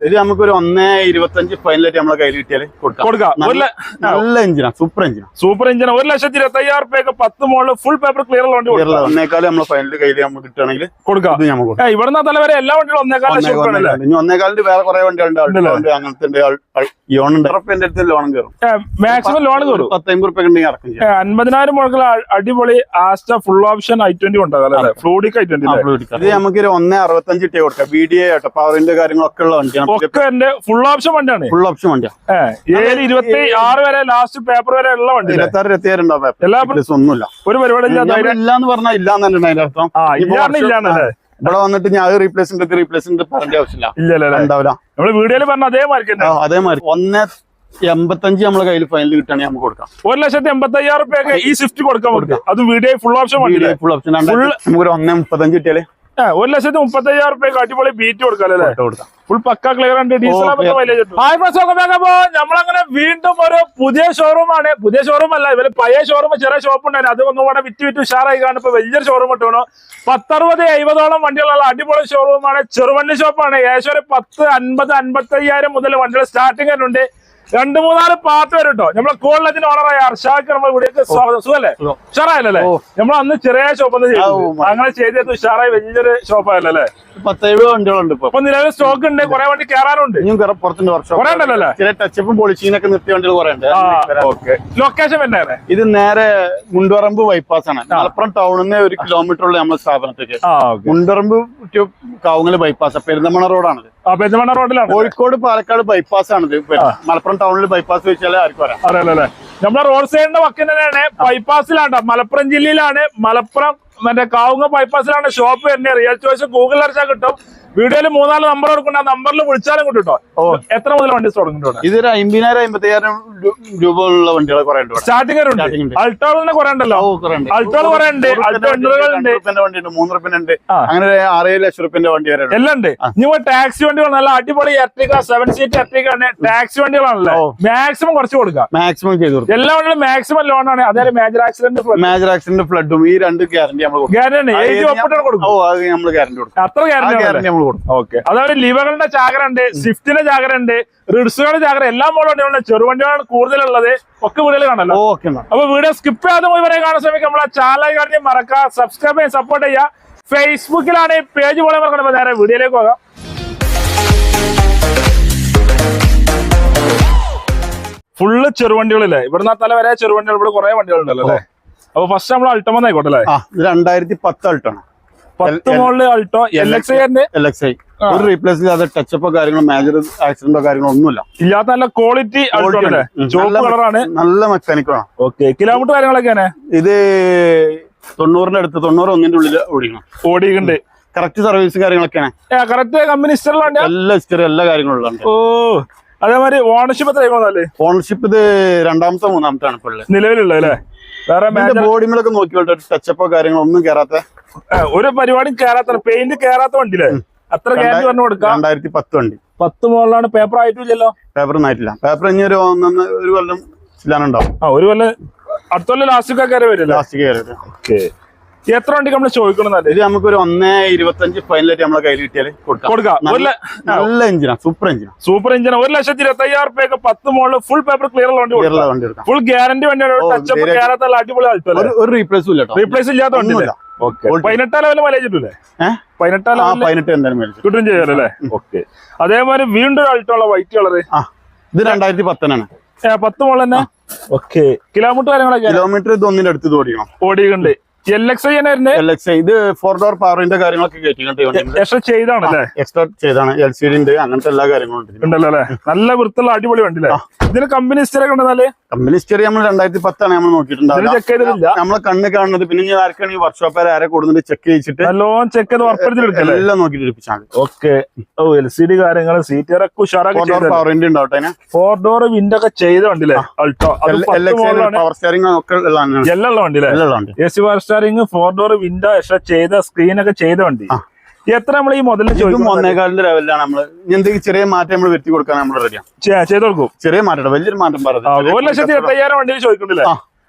ഇത് നമുക്കൊരു ഒന്നേ ഇരുപത്തഞ്ച് ഫൈനലായിട്ട് നമ്മളെ കയ്യിൽ കിട്ടിയാൽ കൊടുക്കാം. നല്ല- എഞ്ചിനാ സൂപ്പർ എഞ്ചിനാ സൂപ്പർ എഞ്ചിൻ ഒരു ലക്ഷത്തി ഇരുപത്തി അയ്യായിരം റുപ്യക്ക് പത്ത് മോളിൽ ഫുൾ പേപ്പർ ക്ലിയർ വണ്ടി ഒന്നേക്കാലം നമ്മളെ ഫൈനൽ കയ്യിൽ നമുക്ക് കിട്ടുകയാണെങ്കിൽ കൊടുക്കാം. ഇവിടുന്ന് തല വരെ എല്ലാ വണ്ടികളും ഒന്നേക്കാൽ ലക്ഷം ഒന്നേ- റുപ്യ ഒന്നേകാൽ. ഇനി വേറെ കുറെ വണ്ടികളുണ്ട്. അങ്ങനത്തെ ഉണ്ട് യോൺ ഉണ്ട്. ഉറപ്പ് എന്റെ അടുത്ത് ലോൺ കയറും. മാക്സിമം ലോൺ കയറും. പത്തമ്പത് റുപ്യ ഉണ്ടെങ്കിൽ ഇറക്കും അൻപതിനായിരം മുഴക്കുള്ള അടിപൊളി Asta full option I twenty ഉണ്ടാകും ഫ്ലൂഡിക് ഐ ട്വന്റി ഇത് നമുക്ക് ഒരു ഒന്നേ അറുപത്തഞ്ച് ഇട്ടേ കൊടുക്കാം. ബി ഡി എ ആട്ടോ പവറിന്റെ കാര്യങ്ങളൊക്കെ ഉള്ള വണ്ടിയാണ്. ഒക്കെ എന്റെ ഫുൾ ഓപ്ഷൻ വണ്ടിയാണ്. ഫുൾ ഓപ്ഷൻ വണ്ടിയാണ് ഏഹ് ഏഴ് ഇരുപത്തി ആറ് വരെ ലാസ്റ്റ് പേപ്പർ വരെ ഉള്ള വണ്ടി പേപ്പർ എല്ലാ ഒന്നുമില്ല. ഒരു പരിപാടി ഇല്ല എന്ന് പറഞ്ഞാൽ അതിന്റെ അർത്ഥം ഇല്ലാന്നല്ലേ? ഇവിടെ വന്നിട്ട് ഞാൻ റീപ്ലേസ്മെന്റ് റീപ്ലേസ്മെന്റ് പറയേണ്ട ആവശ്യമില്ല. ഇല്ലല്ലേ ഉണ്ടാവില്ല. നമ്മൾ വീഡിയോയിൽ പറഞ്ഞ അതേമാതിരി അതേമാതിരി ഒന്നേ എൺപത്തഞ്ച് നമ്മളെ കയ്യിൽ ഫൈനൽ കിട്ടുകയാണെങ്കിൽ നമുക്ക് കൊടുക്കാം. ഒരു ലക്ഷത്തി എൺപത്തി അയ്യായിരം റുപ്യൊക്കെ ഈ സ്വിഫ്റ്റ് കൊടുക്കാൻ കൊടുക്കാം. അത് വീഡിയോ ഫുൾ ഓപ്ഷൻ വണ്ടി ഫുൾ ഓപ്ഷൻ നമുക്കൊരു ഒന്നേ മുപ്പത്തഞ്ച് കിട്ടിയാലേ. ഒരു ലക്ഷത്തി മുപ്പത്തി അയ്യായിരം റുപ്യക്ക് അടിപൊളി ബീറ്റ് കൊടുക്കാല്ലേ കൊടുക്കാം. ഫുൾ പക്ക ക്ലിയർ ഉണ്ട് ഡീസൽ നമ്മളങ്ങനെ വീണ്ടും ഒരു പുതിയ ഷോറൂം ആണ്. പുതിയ ഷോറൂം അല്ല ഇവർ പഴയ ഷോറൂം ചെറിയ ഷോപ്പ് ഉണ്ടായിരുന്നു. അത് ഒന്നും കൂടെ വിറ്റ് വിറ്റ് ഉഷാറായി കാണും. ഇപ്പൊ വലിയൊരു ഷോറൂം ഇട്ടു പത്തറുപത് എഴുപതോളം വണ്ടികളുള്ള അടിപൊളി ഷോറൂമാണ് ചെറുവണ്ടി ഷോപ്പാണ് ഏകദേശം ഒരു പത്ത് അൻപത് അൻപത്തി അയ്യായിരം മുതൽ വണ്ടികൾ സ്റ്റാർട്ടിംഗ് തന്നെ രണ്ട് മൂന്നാൽ പാർട്ട് വരും കേട്ടോ നമ്മളെ കോളേജിന് ഓണറായ അർഷാക്ക് നമ്മൾ ഇവിടേക്ക് സ്വാഗതം. സുഖല്ലേ? സുഖം. ഉഷാറായല്ലേ നമ്മൾ അന്ന് ചെറിയ ഷോപ്പ് ഒന്ന് ചെയ്തു അങ്ങനെ ചെയ്തത് ഉഷാറായി. വലിയൊരു ഷോപ്പായല്ലേ പത്തെഴുപത് വണ്ടികളുണ്ട് ഇപ്പൊ. നിലവിൽ സ്റ്റോക്ക് ഉണ്ട്. കുറെ വണ്ടി കയറാനുണ്ട് പുറത്തുണ്ട് വർഷം ഉണ്ടല്ലോ ചില ടച്ചപ്പും പൊളിച്ചീനൊക്കെ നിർത്തിയ വണ്ടികൾ കുറെ ഉണ്ട്. ഓക്കെ ലൊക്കേഷൻ വേണ്ടേ ഇത് നേരെ മുണ്ടുപറമ്പ് ബൈപ്പാസ് ആണ്. മലപ്പുറം ടൗണിൽ നിന്ന് ഒരു കിലോമീറ്റർ ഉള്ള നമ്മുടെ സ്ഥാപനത്തേക്ക്. മുണ്ടുപറമ്പ് ടു കാവുങ്ങൽ ബൈപ്പാസ് പെരുന്തമണ റോഡാണിത് ആ പെരുന്തമണ്ണ റോഡിലാണ്. കോഴിക്കോട് പാലക്കാട് ബൈപ്പാസ് ആണ് മലപ്പുറം ടൗണിൽ ബൈപ്പാസ് വെച്ചാലേ ആർക്കും വരാം അറിയാലോ നമ്മളെ റോഡ് സൈഡിന്റെ വക്കിന് തന്നെയാണ് ബൈപ്പാസിലാണ് മലപ്പുറം ജില്ലയിലാണ്. മലപ്പുറം മറ്റേ കാവുങ്ങ ബൈപ്പാസിലാണ് ഷോപ്പ് വരുന്നത്. റിയൽ ചോയ്സ് ഗൂഗിളിൽ അടിച്ചാൽ കിട്ടും. വീഡിയോയിൽ മൂന്നാൽ നമ്പർ കൊടുക്കുന്ന ആ നമ്പറിൽ വിളിച്ചാലും കിട്ടും ഓ. എത്ര മുതൽ വണ്ടി തുടങ്ങിയിട്ടുണ്ട് ഇതൊരു അമ്പതിനായിരം അമ്പത്തിയായിരം രൂപ ഉള്ള വണ്ടികൾ കുറെ. സ്റ്റാർട്ടിംഗ്. അൾട്ടോളിനെ കുറെ ഉണ്ടല്ലോ. അൾട്ടോൾ കുറെ ഉണ്ട് നൂറ് അൾട്ടോ റുപ്യന്റെ എണ്ണൂറുകൾ വണ്ടി ഉണ്ട് രണ്ട് റുപ്യന്റെ വണ്ടി ഉണ്ട് മൂന്ന് റുപ്യന്റെ ഉണ്ട് അങ്ങനെ ആറേഴ് ലക്ഷം റുപ്യന്റെ വണ്ടി വരെ ഉണ്ട്. എല്ലാം ഉണ്ട്. ഇനി ടാക്സി വണ്ടികൾ നല്ല അടിപൊളി എർട്ടിക സെവൻ സീറ്റ് എർട്ടിക ആണ് ടാക്സി വണ്ടികളാണല്ലോ. മാക്സിമം കുറച്ച് കൊടുക്കാം മാക്സിമം ചെയ്തു കൊടുക്കും. എല്ലാ വണ്ടികളും മാക്സിമം ലോൺ ആണ്. അതായത് മേജർ ആക്സിഡന്റ് മേജർ ആക്സിഡന്റ് ഫ്ലഡും ഈ രണ്ട് ഗ്യാരണ്ടി നമ്മൾ ഗ്യാരണ്ടി കൊടുക്കും. അത്ര ഗ്യാരണ്ടി ഗ്യാരണ്ടി നമ്മൾ കൊടുക്കും. ഓക്കെ അതായത് ലിവകളുടെ ചാകര ഉണ്ട് സ്വിഫ്റ്റിന്റെ ചാകര ഉണ്ട് റിഡ്സുകളുടെ ചാകര എല്ലാ മോഡൽ വണ്ടികളുണ്ട് ചെറുവണ്ടികളാണ് കൂടുതലുള്ളത്. ഒക്കെ വീടുകൾ കാണല്ലോ ഓക്കെ അപ്പൊ വീഡിയോ സ്കിപ്പ് ചെയ്യാതെ പോയി വരെ കാണാൻ ശ്രമിക്കുക നമ്മളെ ചാനൽ കാണി മറക്കുക സബ്സ്ക്രൈബ് ചെയ്യാൻ സപ്പോർട്ട് ചെയ്യുക. ഫേസ്ബുക്കിലാണ് ഈ പേജ് പോലെ മറക്കണം നേരെ വീഡിയോയിലേക്ക് പോകാം. ഫുള്ള് ചെറുവണ്ടികളില്ലേ? ഇവിടുന്ന് തല വരെ ചെറുവണ്ടികൾ ഇവിടെ കുറെ വണ്ടികളുണ്ടല്ലോ അല്ലേ? അപ്പൊ ഫസ്റ്റ് നമ്മൾ അൾട്ടമെന്നായിക്കോട്ടെ അല്ലേ? രണ്ടായിരത്തി പത്ത് അൾട്ടാണ് പത്ത് മോളിൽ Alto L X L X I ഒരു റീപ്ലേസ് ചെയ്യാതെ ടച്ചപ്പോ കാര്യങ്ങളോ മേജർ ആക്സിഡന്റോ കാര്യങ്ങളോ ഒന്നുമില്ല. ഇല്ലാത്ത നല്ല ക്വാളിറ്റി. ചുവപ്പ് നല്ല കളറാണ് നല്ല മെക്കാനിക്കാണ് ഓക്കെ കിലോമീറ്റർ കാര്യങ്ങളൊക്കെയാണ്? ഇത് തൊണ്ണൂറിന്റെ അടുത്ത് തൊണ്ണൂറ് ഒന്നിന്റെ ഉള്ളിൽ ഓടിക്കണം. ഓടിയിട്ടുണ്ട്. കറക്റ്റ് സർവീസ് കാര്യങ്ങളൊക്കെയാണ്. കറക്റ്റ് കമ്പനി എല്ലാ ഹിസ്റ്ററി എല്ലാ കാര്യങ്ങളും ഓ അതേമാതിരി ഓണർഷിപ്പ് ഓണർഷിപ്പ് ഇത് രണ്ടാമത്തെ മൂന്നാമത്തെ ആണ് നിലവിലുള്ള അല്ലേ? വേറെ ബോഡിമിലൊക്കെ നോക്കിയോട്ടെ ടച്ചപ്പോ കാര്യങ്ങളോ ഒന്നും കയറാത്ത ഒരു പരിപാടിയും കേറാത്ത പെയിന്റ് കേറാത്ത വണ്ടിയില്ലേ അത്ര ഗ്യാരണ്ടി പറഞ്ഞു കൊടുക്കാം രണ്ടായിരത്തി പത്ത് വണ്ടി. പത്ത് മുകളിലാണ് പേപ്പർ ആയിട്ടില്ലല്ലോ പേപ്പർ ഒന്നായിട്ടില്ല പേപ്പർ ഇനി ഒരു ഒന്നൊന്ന് ഒരു കൊല്ലം ചില്ലാനുണ്ടാവും. ആ ഒരു കൊല്ലം അടുത്ത കൊല്ലം ലാസ്റ്റ് കയറി വരും ലാസ്റ്റ് കയറി ഓക്കെ എത്ര വണ്ടി നമ്മൾ ചോദിക്കണം ഇത് നമുക്ക് ഒരു ഒന്നേ ഇരുപത്തഞ്ച് ഫൈനലായിട്ട് നമ്മളെ കയ്യിൽ കിട്ടിയാൽ കൊടുക്കാം. നല്ല- എഞ്ചിനാ സൂപ്പർ എഞ്ചിനാ സൂപ്പർ എഞ്ചിൻ ഒരു ലക്ഷത്തി ഇരുപത്തി അയ്യായിരം റുപ്യൊക്കെ പത്ത് മോളിൽ ഫുൾ പേപ്പർ ക്ലിയർ ഉള്ള വണ്ടി വണ്ടി ഫുൾ ഗ്യാരണ്ടി വണ്ടിയാണ് ടച്ച് ടച്ചപ്പ്. കേറാത്ത അടിപൊളി ഒരു റീപ്ലേസും ഇല്ല റീപ്ലേസ് ഇല്ലാത്ത വണ്ടി. പതിനെട്ടാം ലെവലിൽ മൈലേജ് കിട്ടൂലേ? ഏഹ് പതിനെട്ടാം ആ ലെവലിൽ പതിനെട്ട് എന്തായാലും മേടിച്ചു കിട്ടും ചെയ്യാറല്ലേ ഓക്കെ അതേമാതിരി വീണ്ടും ഒരു വൈറ്റ് കളറ് ഇത് രണ്ടായിരത്തി പത്തനാണ്. പത്ത് മോൾ തന്നെ? ഓക്കെ കിലോമീറ്റർ കാര്യങ്ങളൊക്കെ കിലോമീറ്റർ ഇത് ഒന്നിന്റെ അടുത്ത് ഓടിക്കണം? ഓടിയുണ്ട് എൽ എക്സ് ഐ തന്നെ എൽ എക്സ് ഇത് ഫോർ ഡോർ പവറിന്റെ കാര്യങ്ങളൊക്കെ കയറ്റി ചെയ്താണല്ലേ? എക്സ്പെർട്ട് ചെയ്താണ്. എൽ സി ഡി ഉണ്ട് അങ്ങനത്തെ എല്ലാ കാര്യങ്ങളും. ഉണ്ടല്ലോ അല്ലേ നല്ല വൃത്തിയുള്ള അടിപൊളി വണ്ടില്ലേ ഇതിന് കമ്പനി ഹിസ്റ്ററി ഉണ്ടെന്നാൽ? കമ്പനി ഹിസ്റ്ററി നമ്മൾ രണ്ടായിരത്തി പത്താണ് നമ്മൾ നോക്കിയിട്ടുണ്ടാവില്ല നമ്മളെ കണ്ണ് കാണുന്നത് പിന്നെ ഞാൻ ആർക്കാണെങ്കിൽ വർക്ക്ഷോപ്പുകാരെ ആരെ കൊടുത്തിട്ട് ചെക്ക് ചെയ്യിച്ചിട്ട് നല്ലോണം ചെക്ക് ചെയ്ത് എടുക്കല്ലേ എല്ലാം നോക്കിയിട്ട് എടുപ്പിച്ചാൽ മതി. ഓക്കെ. ഓ എൽ സി ഡി കാര്യങ്ങൾ സീറ്ററൊക്കെ ഉഷാറാക്കി ഫോർ ഡോർ ചെയ്തല്ലേ? പവറിന്റെ ഉണ്ടാവട്ടെ ഫോർ ഡോർ വിൻഡോ ഒക്കെ ചെയ്ത വണ്ടില്ലേ അൾട്ടോ എല്ലാം ഉള്ള വണ്ടിയില്ലേ? എല്ലാം ഉള്ള വണ്ടി. A C power steering four door window extra ചെയ്ത സ്ക്രീൻ ഒക്കെ ചെയ്ത വണ്ടി. എത്ര നമ്മൾ ഈ മുതലിന് ഇതും ചോദിക്കും ഒന്നേകാലിന്റെ ലെവലിലാണ് നമ്മൾ. എന്തെങ്കിലും ചെറിയ മാറ്റം നമ്മൾ വരുത്തി കൊടുക്കാൻ നമ്മൾ റെഡിയാണ് ചെയ്ത് കൊടുക്കും. ചെറിയ മാറ്റം വലിയൊരു മാറ്റം പറഞ്ഞു ഒരു ലക്ഷത്തി ഇരുപത്തയ്യായിരം വണ്ടിയിൽ.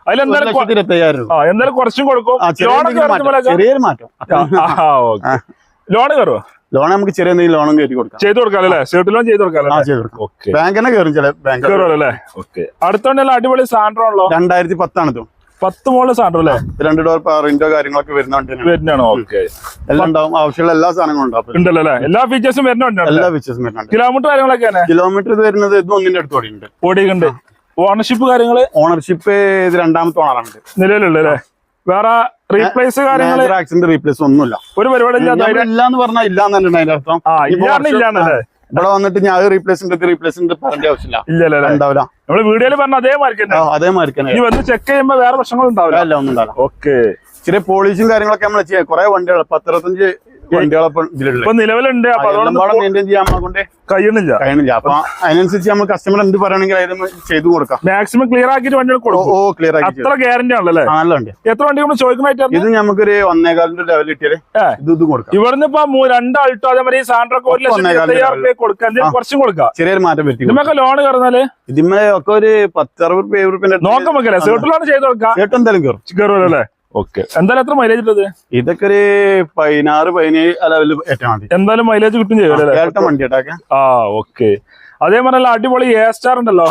അതിലെന്തായാലും എന്തായാലും കുറച്ചും കൊടുക്കും. ചെറിയൊരു മാറ്റം. ലോൺ കയറുമോ ലോൺ നമുക്ക് ചെറിയ എന്തെങ്കിലും ലോണും കയറ്റി കൊടുക്കാം. ചെയ്ത് കൊടുക്കാലോ അല്ലേ? സീട്ട് ലോൺ ചെയ്ത് കൊടുക്കാലോ കൊടുക്കാം. ബാങ്ക് തന്നെ കയറും ചില ബാങ്ക് കയറുമല്ലോ അല്ലേ? അടുത്തോണ്ടല്ലോ അടിപൊളി സാൻഡ്രോ ആണല്ലോ. രണ്ടായിരത്തി പത്താണ് ഇത്. പത്ത് മോളെ സാധനം അല്ലേ? രണ്ട് ഡോർ പവറിന്റെ കാര്യങ്ങളൊക്കെ വരുന്ന വണ്ടിയാണ്. വരുന്നതാണോ? ഓക്കെ എല്ലാം ഉണ്ടാവും. ആവശ്യമുള്ള എല്ലാ സാധനങ്ങളും ഉണ്ടാവും ഉണ്ടല്ലോ അല്ലേ? എല്ലാ ഫീച്ചേഴ്സും വരുന്ന വണ്ടിയാണ് എല്ലാ ഫീച്ചേഴ്സും വരുന്നുണ്ട് കിലോമീറ്റർ കാര്യങ്ങളൊക്കെയാണ് കിലോമീറ്റർ ഇത് വരുന്നത് ഇത് ഒന്നിന്റെ അടുത്ത് ഓടിയുണ്ട് ഓടിയുണ്ട് ഓണർഷിപ്പ് കാര്യങ്ങൾ? ഓണർഷിപ്പ് ഇത് രണ്ടാമത്തെ ഓണറാണ് നിലവിലുള്ള അല്ലേ? വേറെ റീപ്ലേസ് കാര്യങ്ങൾ ആക്സിഡന്റ് റീപ്ലേസ് ഒന്നുമില്ല. ഒരു പരിപാടി ഇല്ല എന്ന് പറഞ്ഞാൽ ഇല്ല തന്നെ അതിന്റെ അർത്ഥം. ആ. ഇവിടെ വന്നിട്ട് ഞാൻ റീപ്ലേസ് റീപ്ലേസ്മെന്റ് റീപ്ലേസ് ഉണ്ട് പറയേണ്ട ആവശ്യമില്ല. ഇല്ലല്ലേ അല്ലേ ഉണ്ടാവില്ല. നമ്മൾ വീഡിയോയിൽ പറഞ്ഞ അതേ മാർക്ക് അതേ ആ, ഈ വന്ന് ചെക്ക് ചെയ്യുമ്പോൾ വേറെ പ്രശ്നങ്ങൾ ഉണ്ടാവില്ല. അല്ല ഒന്നും ഉണ്ടാവില്ല. ഓക്കെ ചെറിയ പോളിഷും കാര്യങ്ങളൊക്കെ നമ്മൾ ചെയ്യാം. കുറെ വണ്ടികൾ പത്തിരുപത്തഞ്ച് ഇപ്പൊ നിലവിലുണ്ട്. കഴിയണില്ല കഴിയണില്ല അപ്പൊ അതിനനുസരിച്ച് നമ്മൾ കസ്റ്റമർ എന്ത് പറയണമെങ്കിൽ അതിന് ചെയ്തു കൊടുക്കാം. മാക്സിമം ക്ലിയർ ആക്കിയിട്ട് ഓ കൊടുക്കും. ഓ ക്ലിയർ ആക്കി അത്ര ഗ്യാരണ്ടി ആണല്ലോ ആ, നല്ല വണ്ടി. എത്ര വണ്ടി നമ്മൾ ചോദിക്കുന്നതായിട്ട് ഇത് നമുക്കൊരു ഒന്നേകാലിന്റെ ലെവൽ കിട്ടിയാൽ ഇത് ഇത് കൊടുക്കാം. ഇവിടുന്ന് ഇപ്പൊ രണ്ട് അൾട്ടോ അതേമാതിരി സാൻഡ്രോക്ക് ഒരു ഇരുപത്തയ്യായിരം കൊടുക്കാം. കുറച്ചും കൊടുക്കാം. ചെറിയൊരു മാറ്റം പറ്റി നിങ്ങൾക്ക് ലോൺ കയറുന്നാൽ? ഇതിമ്മേ ഒക്കെ ഒരു പത്തറുപത് രൂപ നോക്കാം വെക്കല്ലേ സീട്ടിലാണ് ചെയ്ത് കൊടുക്കാം. ചേട്ടൻ എന്തായാലും കയറും. കയറുമല്ലോ അല്ലേ ഓക്കെ. എന്തായാലും എത്ര മൈലേജ് ഉള്ളത് ഇതൊക്കെ ഒരു പതിനാറ് പതിനേഴ് ലെവലിൽ ഏറ്റവും മതി. എന്തായാലും മൈലേജ് കിട്ടും ചെയ്യും വണ്ടി ആ ഓക്കെ. അതേപോലെ അടിപൊളി എ സ്റ്റാർ ഉണ്ടല്ലോ.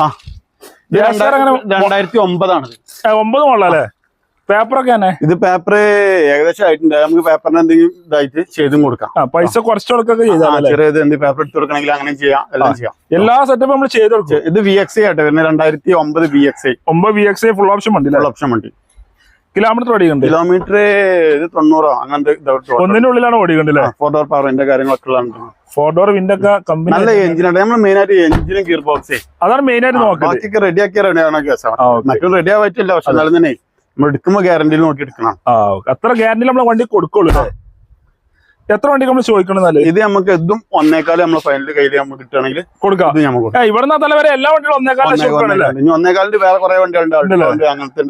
രണ്ടായിരത്തി ഒമ്പതാണ് ഒമ്പത് മോളല്ലേ പേപ്പറൊക്കെ തന്നെ ഇത് പേപ്പർ ഏകദേശം ആയിട്ടുണ്ട്. നമുക്ക് പേപ്പറിന് എന്തെങ്കിലും ഇതായിട്ട് ചെയ്തും കൊടുക്കാം. പൈസ കുറച്ച് കൊടുക്കൊക്കെ എന്ത് പേപ്പർ എടുത്ത് കൊടുക്കണമെങ്കിൽ അങ്ങനെ ചെയ്യാം. എല്ലാം ചെയ്യാം. എല്ലാ സെറ്റപ്പും നമ്മൾ ചെയ്ത് കൊടുക്കും. ഇത് വി എക്സ് ഐ ആട്ടെ വരുന്നത്. രണ്ടായിരത്തി ഒമ്പത് വി എക്സ് ഐ ഒമ്പത് വി എക്സ് ഫുൾ ഓപ്ഷൻ വണ്ടി ഫുൾ ഓപ്ഷൻ വണ്ടി. കിലോമീറ്റർ ഓടിയുണ്ട് കിലോമീറ്റർ ഇത് തൊണ്ണൂറോ അങ്ങനത്തെ ഒന്നിന്റെ ഉള്ളിലാണ് ഓടിയുണ്ടല്ലേ ഫോർ ഡോർ പവറിന്റെ കാര്യങ്ങളൊക്കെ ഉള്ളതാണ് ഫോർ ഡോർ വിൻഡ് ഒക്കെ കമ്പനി നല്ല എഞ്ചിനാണ് നമ്മൾ മെയിൻ ആയിട്ട് എഞ്ചിനും ഗിയർ ബോക്സ് അതാണ് മെയിൻ ആയിട്ട് നോക്കുന്നത് ബാക്കിയൊക്കെ റെഡി ആക്കിയ റെഡിയാണ് കേസാണ്. മറ്റും റെഡി ആവാറ്റില്ല. പക്ഷെ എന്നാലും തന്നെ നമ്മൾ എടുക്കുമ്പോൾ ഗ്യാരണ്ടിയിൽ നോക്കി എടുക്കണം. അത്ര ഗ്യാരണ്ടി നമ്മളെ വണ്ടി കൊടുക്കുള്ളൂ എത്ര വണ്ടി നമ്മൾ ചോദിക്കണമെന്നല്ലേ ഇത് നമുക്ക് ഇതും ഒന്നേക്കാലം നമ്മളെ ഫൈനൽ കയ്യിൽ നമുക്ക് കിട്ടുകയാണെങ്കിൽ കൊടുക്കാം. ഏ, ഇവിടുന്ന് തലവരെ എല്ലാ വണ്ടികളും കൊടുക്കണല്ലേ ഇനി ഒന്നേകാലിന്റെ വേറെ കുറെ വണ്ടികളുണ്ട്. അങ്ങനത്തെ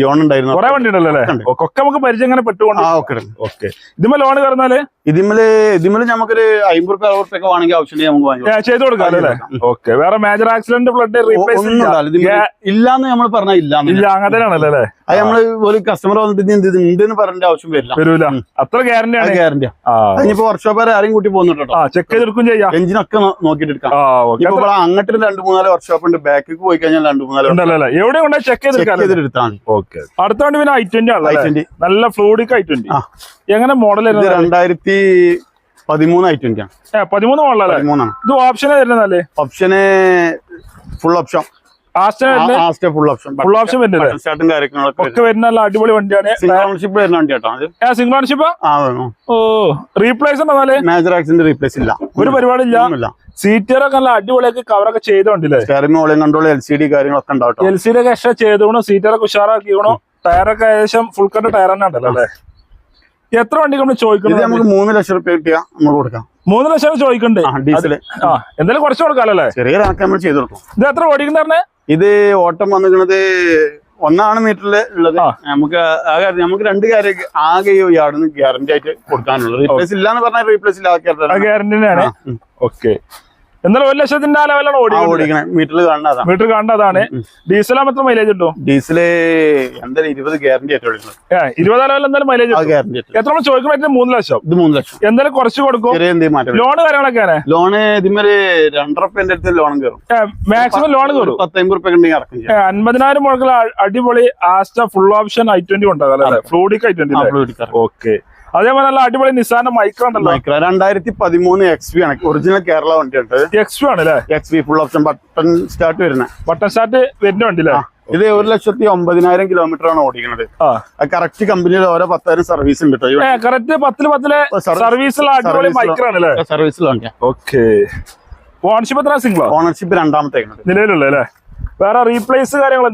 ലോൺ ഉണ്ടായിരുന്നു. കുറെ വണ്ടി ഉണ്ടല്ലോ ഒക്കെ നമുക്ക് പരിചയം ഇങ്ങനെ പെട്ടുകൊണ്ട്. Okay okay. ഇതിമ്മ ലോൺ കയറുന്നാൽ? ഇതിമ്മൽ ഇതിമ്മൽ നമുക്കൊരു അമ്പത് റുപ്യ അറുപത് റുപ്യ ഒക്കെ വേണമെങ്കിൽ ആവശ്യമുണ്ടെങ്കിൽ നമുക്ക് ചെയ്ത് കൊടുക്കാം അല്ലേ? ഓക്കെ. വേറെ മേജർ ആക്സിഡന്റ് ഫ്ലഡ് റീപ്ലേസ് ഇല്ലാന്ന് നമ്മൾ പറഞ്ഞാൽ ഇല്ലാന്ന് ഇല്ല അങ്ങനത്തെ ആണല്ലോ അല്ലേ? അത് നമ്മൾ ഒരു കസ്റ്റമർ വന്നിട്ട് ഇത് ഇത് ഉണ്ട് എന്ന് പറയേണ്ട ആവശ്യം വരില്ല. വരൂല. അത്ര ഗ്യാരണ്ടി ആണ്. ഗ്യാരണ്ടി ഇനിയിപ്പോ വർഷോപ്പ് വർക്ക്ഷോപ്പ് വരെ ആരെയും കൂട്ടി പോകുന്നുണ്ട് ചെക്ക് ചെയ്തെടുക്കും ചെയ്യാം. എഞ്ചിനൊക്കെ നോക്കിട്ട് എടുക്കാം. ഇപ്പൊ അങ്ങോട്ട് രണ്ട് മൂന്നാൽ വർഷോപ്പ് ഉണ്ട്. ബാക്കിൽ പോയി കഴിഞ്ഞാൽ രണ്ട് മൂന്നാൽ എവിടെ ഉണ്ടോ ചെക്ക് ചെയ്തെടുത്താണ് ഓക്കെ അടുത്തോണ്ട് പിന്നെ ഐ ട്വന്റി ആണല്ലോ ഐ ട്വന്റി നല്ല ഫ്ലൂഡിക് ഐ ട്വന്റി. എങ്ങനെ മോഡൽ രണ്ടായിരത്തി പതിമൂന്ന് ഐ ട്വന്റി ആണ്. പതിമൂന്ന് മോഡലാണ് ഇത് ഓപ്ഷനെ തരുന്നതല്ലേ ഓപ്ഷന് full option full option full option ഒക്കെ വരുന്ന നല്ല അടിപൊളി വണ്ടിയാണ്. സിംഗിൾഷിപ്പ് വരുന്ന വണ്ടി കേട്ടോ അത് സിംഗ്ലോൺഷിപ്പ് ആ? ഓ റീപ്ലേസ് ഉണ്ടെന്നാൽ മേജർ ആക്സിഡന്റ് റീപ്ലേസ് ഇല്ല. ഒരു സീറ്ററൊക്കെ നല്ല അടിപൊളിയൊക്കെ കവറൊക്കെ ചെയ്തോണ്ടില്ലേ സ്റ്റാറിംഗ് ഓളിയും കൺട്രോൾ എൽ സി ഡി കാര്യങ്ങളൊക്കെ ഉണ്ടാവും കേട്ടോ. എൽ സിയുടെ ഒക്കെ എക്സ്ട്രാ ചെയ്തോണു. സീറ്ററൊക്കെ ഉഷാറാക്കിക്കണു. ടയറൊക്കെ ഏകദേശം ഫുൾ കട്ട് ടയർ തന്നെ ഉണ്ടല്ലോ അല്ലേ? എത്ര വണ്ടി നമ്മൾ ചോദിക്കുന്നത് നമുക്ക് മൂന്ന് ലക്ഷം റുപ്യ കിട്ടിയാ നമ്മൾ കൊടുക്കാം. മൂന്ന് ലക്ഷം ചോദിക്കണ്ടേ. ആ ഡീസൽ ആ എന്തായാലും കുറച്ച് കൊടുക്കാലോ അല്ലേ? ചെറിയ ചെയ്ത് കൊടുക്കും. ഇത് എത്ര ഓടിക്കുന്ന പറഞ്ഞേ? ഇത് ഓട്ടം വന്നിരിക്കുന്നത് ഒന്നാണ് മീറ്ററിൽ ഉള്ളത്. നമുക്ക് ആ കാര്യം നമുക്ക് രണ്ട് കാര്യം ആകെ ഈ യാർഡിന് ഗ്യാരണ്ടി ആയിട്ട് കൊടുക്കാനുള്ളത്. റീപ്ലേസ് ഇല്ലാന്ന് പറഞ്ഞാൽ റീപ്ലേസ് ഇല്ലാതെ ഗ്യാരണ്ടി ഓക്കെ. എന്നാലും ഒരു ലക്ഷത്തിന്റെ ആ ലെവലാണ് ഓടിക്കണേ. മീറ്ററിൽ കാണുന്ന മീറ്റർ കണ്ടതാണ് ഡീസൽ എത്ര മൈലേജ് കിട്ടും? ഡീസൽ എന്തായാലും ഇരുപത് ഗ്യാരണ്ടി ഇരുപതാം എന്തായാലും മൈലേജ് എത്ര നമ്മൾ ചോദിക്കാൻ മൂന്ന് ലക്ഷം. ഇത് മൂന്ന് ലക്ഷം. എന്തായാലും കുറച്ച് കൊടുക്കും. കാര്യങ്ങളൊക്കെ ലോൺ കാര്യങ്ങളൊക്കെയാണ് ലോണ് ഇതിമൊരു രണ്ടര റുപ്യന്റെ അടുത്ത് ലോൺ കയറും മാക്സിമം ലോൺ കയറും പത്തമ്പത് റുപ്യ ഉണ്ടെങ്കിൽ ഇറക്കും അൻപതിനായിരം മുഴക്കുള്ള അടിപൊളി Asta full option I twenty ഉണ്ടാകും ഫ്ലൂഡിക് ഐ ട്വന്റി ഓക്കെ അതേപോലെ നല്ല അടിപൊളി നിസാന മൈക്രോ ഉണ്ടല്ലോ. മൈക്രോ രണ്ടായിരത്തി പതിമൂന്ന് എക്സ് ആണ്. ഒറിജിനൽ കേരള വണ്ടി ഉണ്ട് എക്സ് ആണ് അല്ലേ X full option button start വരുന്നത്. ബട്ടൺ സ്റ്റാർട്ട് വരുന്ന വണ്ടിയല്ല? ഇത് ഒരു ലക്ഷത്തി ഒമ്പതിനായിരം കിലോമീറ്റർ ആണ് ഓടിക്കുന്നത്. കറക്റ്റ് കമ്പനിയിൽ ഓരോ പത്തായിരം സർവീസ് ഉണ്ട് കറക്റ്റ് പത്തിൽ പത്തിൽ സർവീസ്- സർവീസുള്ള അടിപൊളി സർവീസുള്ള- മൈക്രോ ആണ് അല്ലേ ഓക്കെ ഓണർഷിപ്പ് എത്ര സിംഗിളോ ഓണർഷിപ്പ് രണ്ടാമത്തേക്കാണ്. നിലവിലുള്ള അല്ലേ വേറെ റീപ്ലേസ് കാര്യങ്ങൾ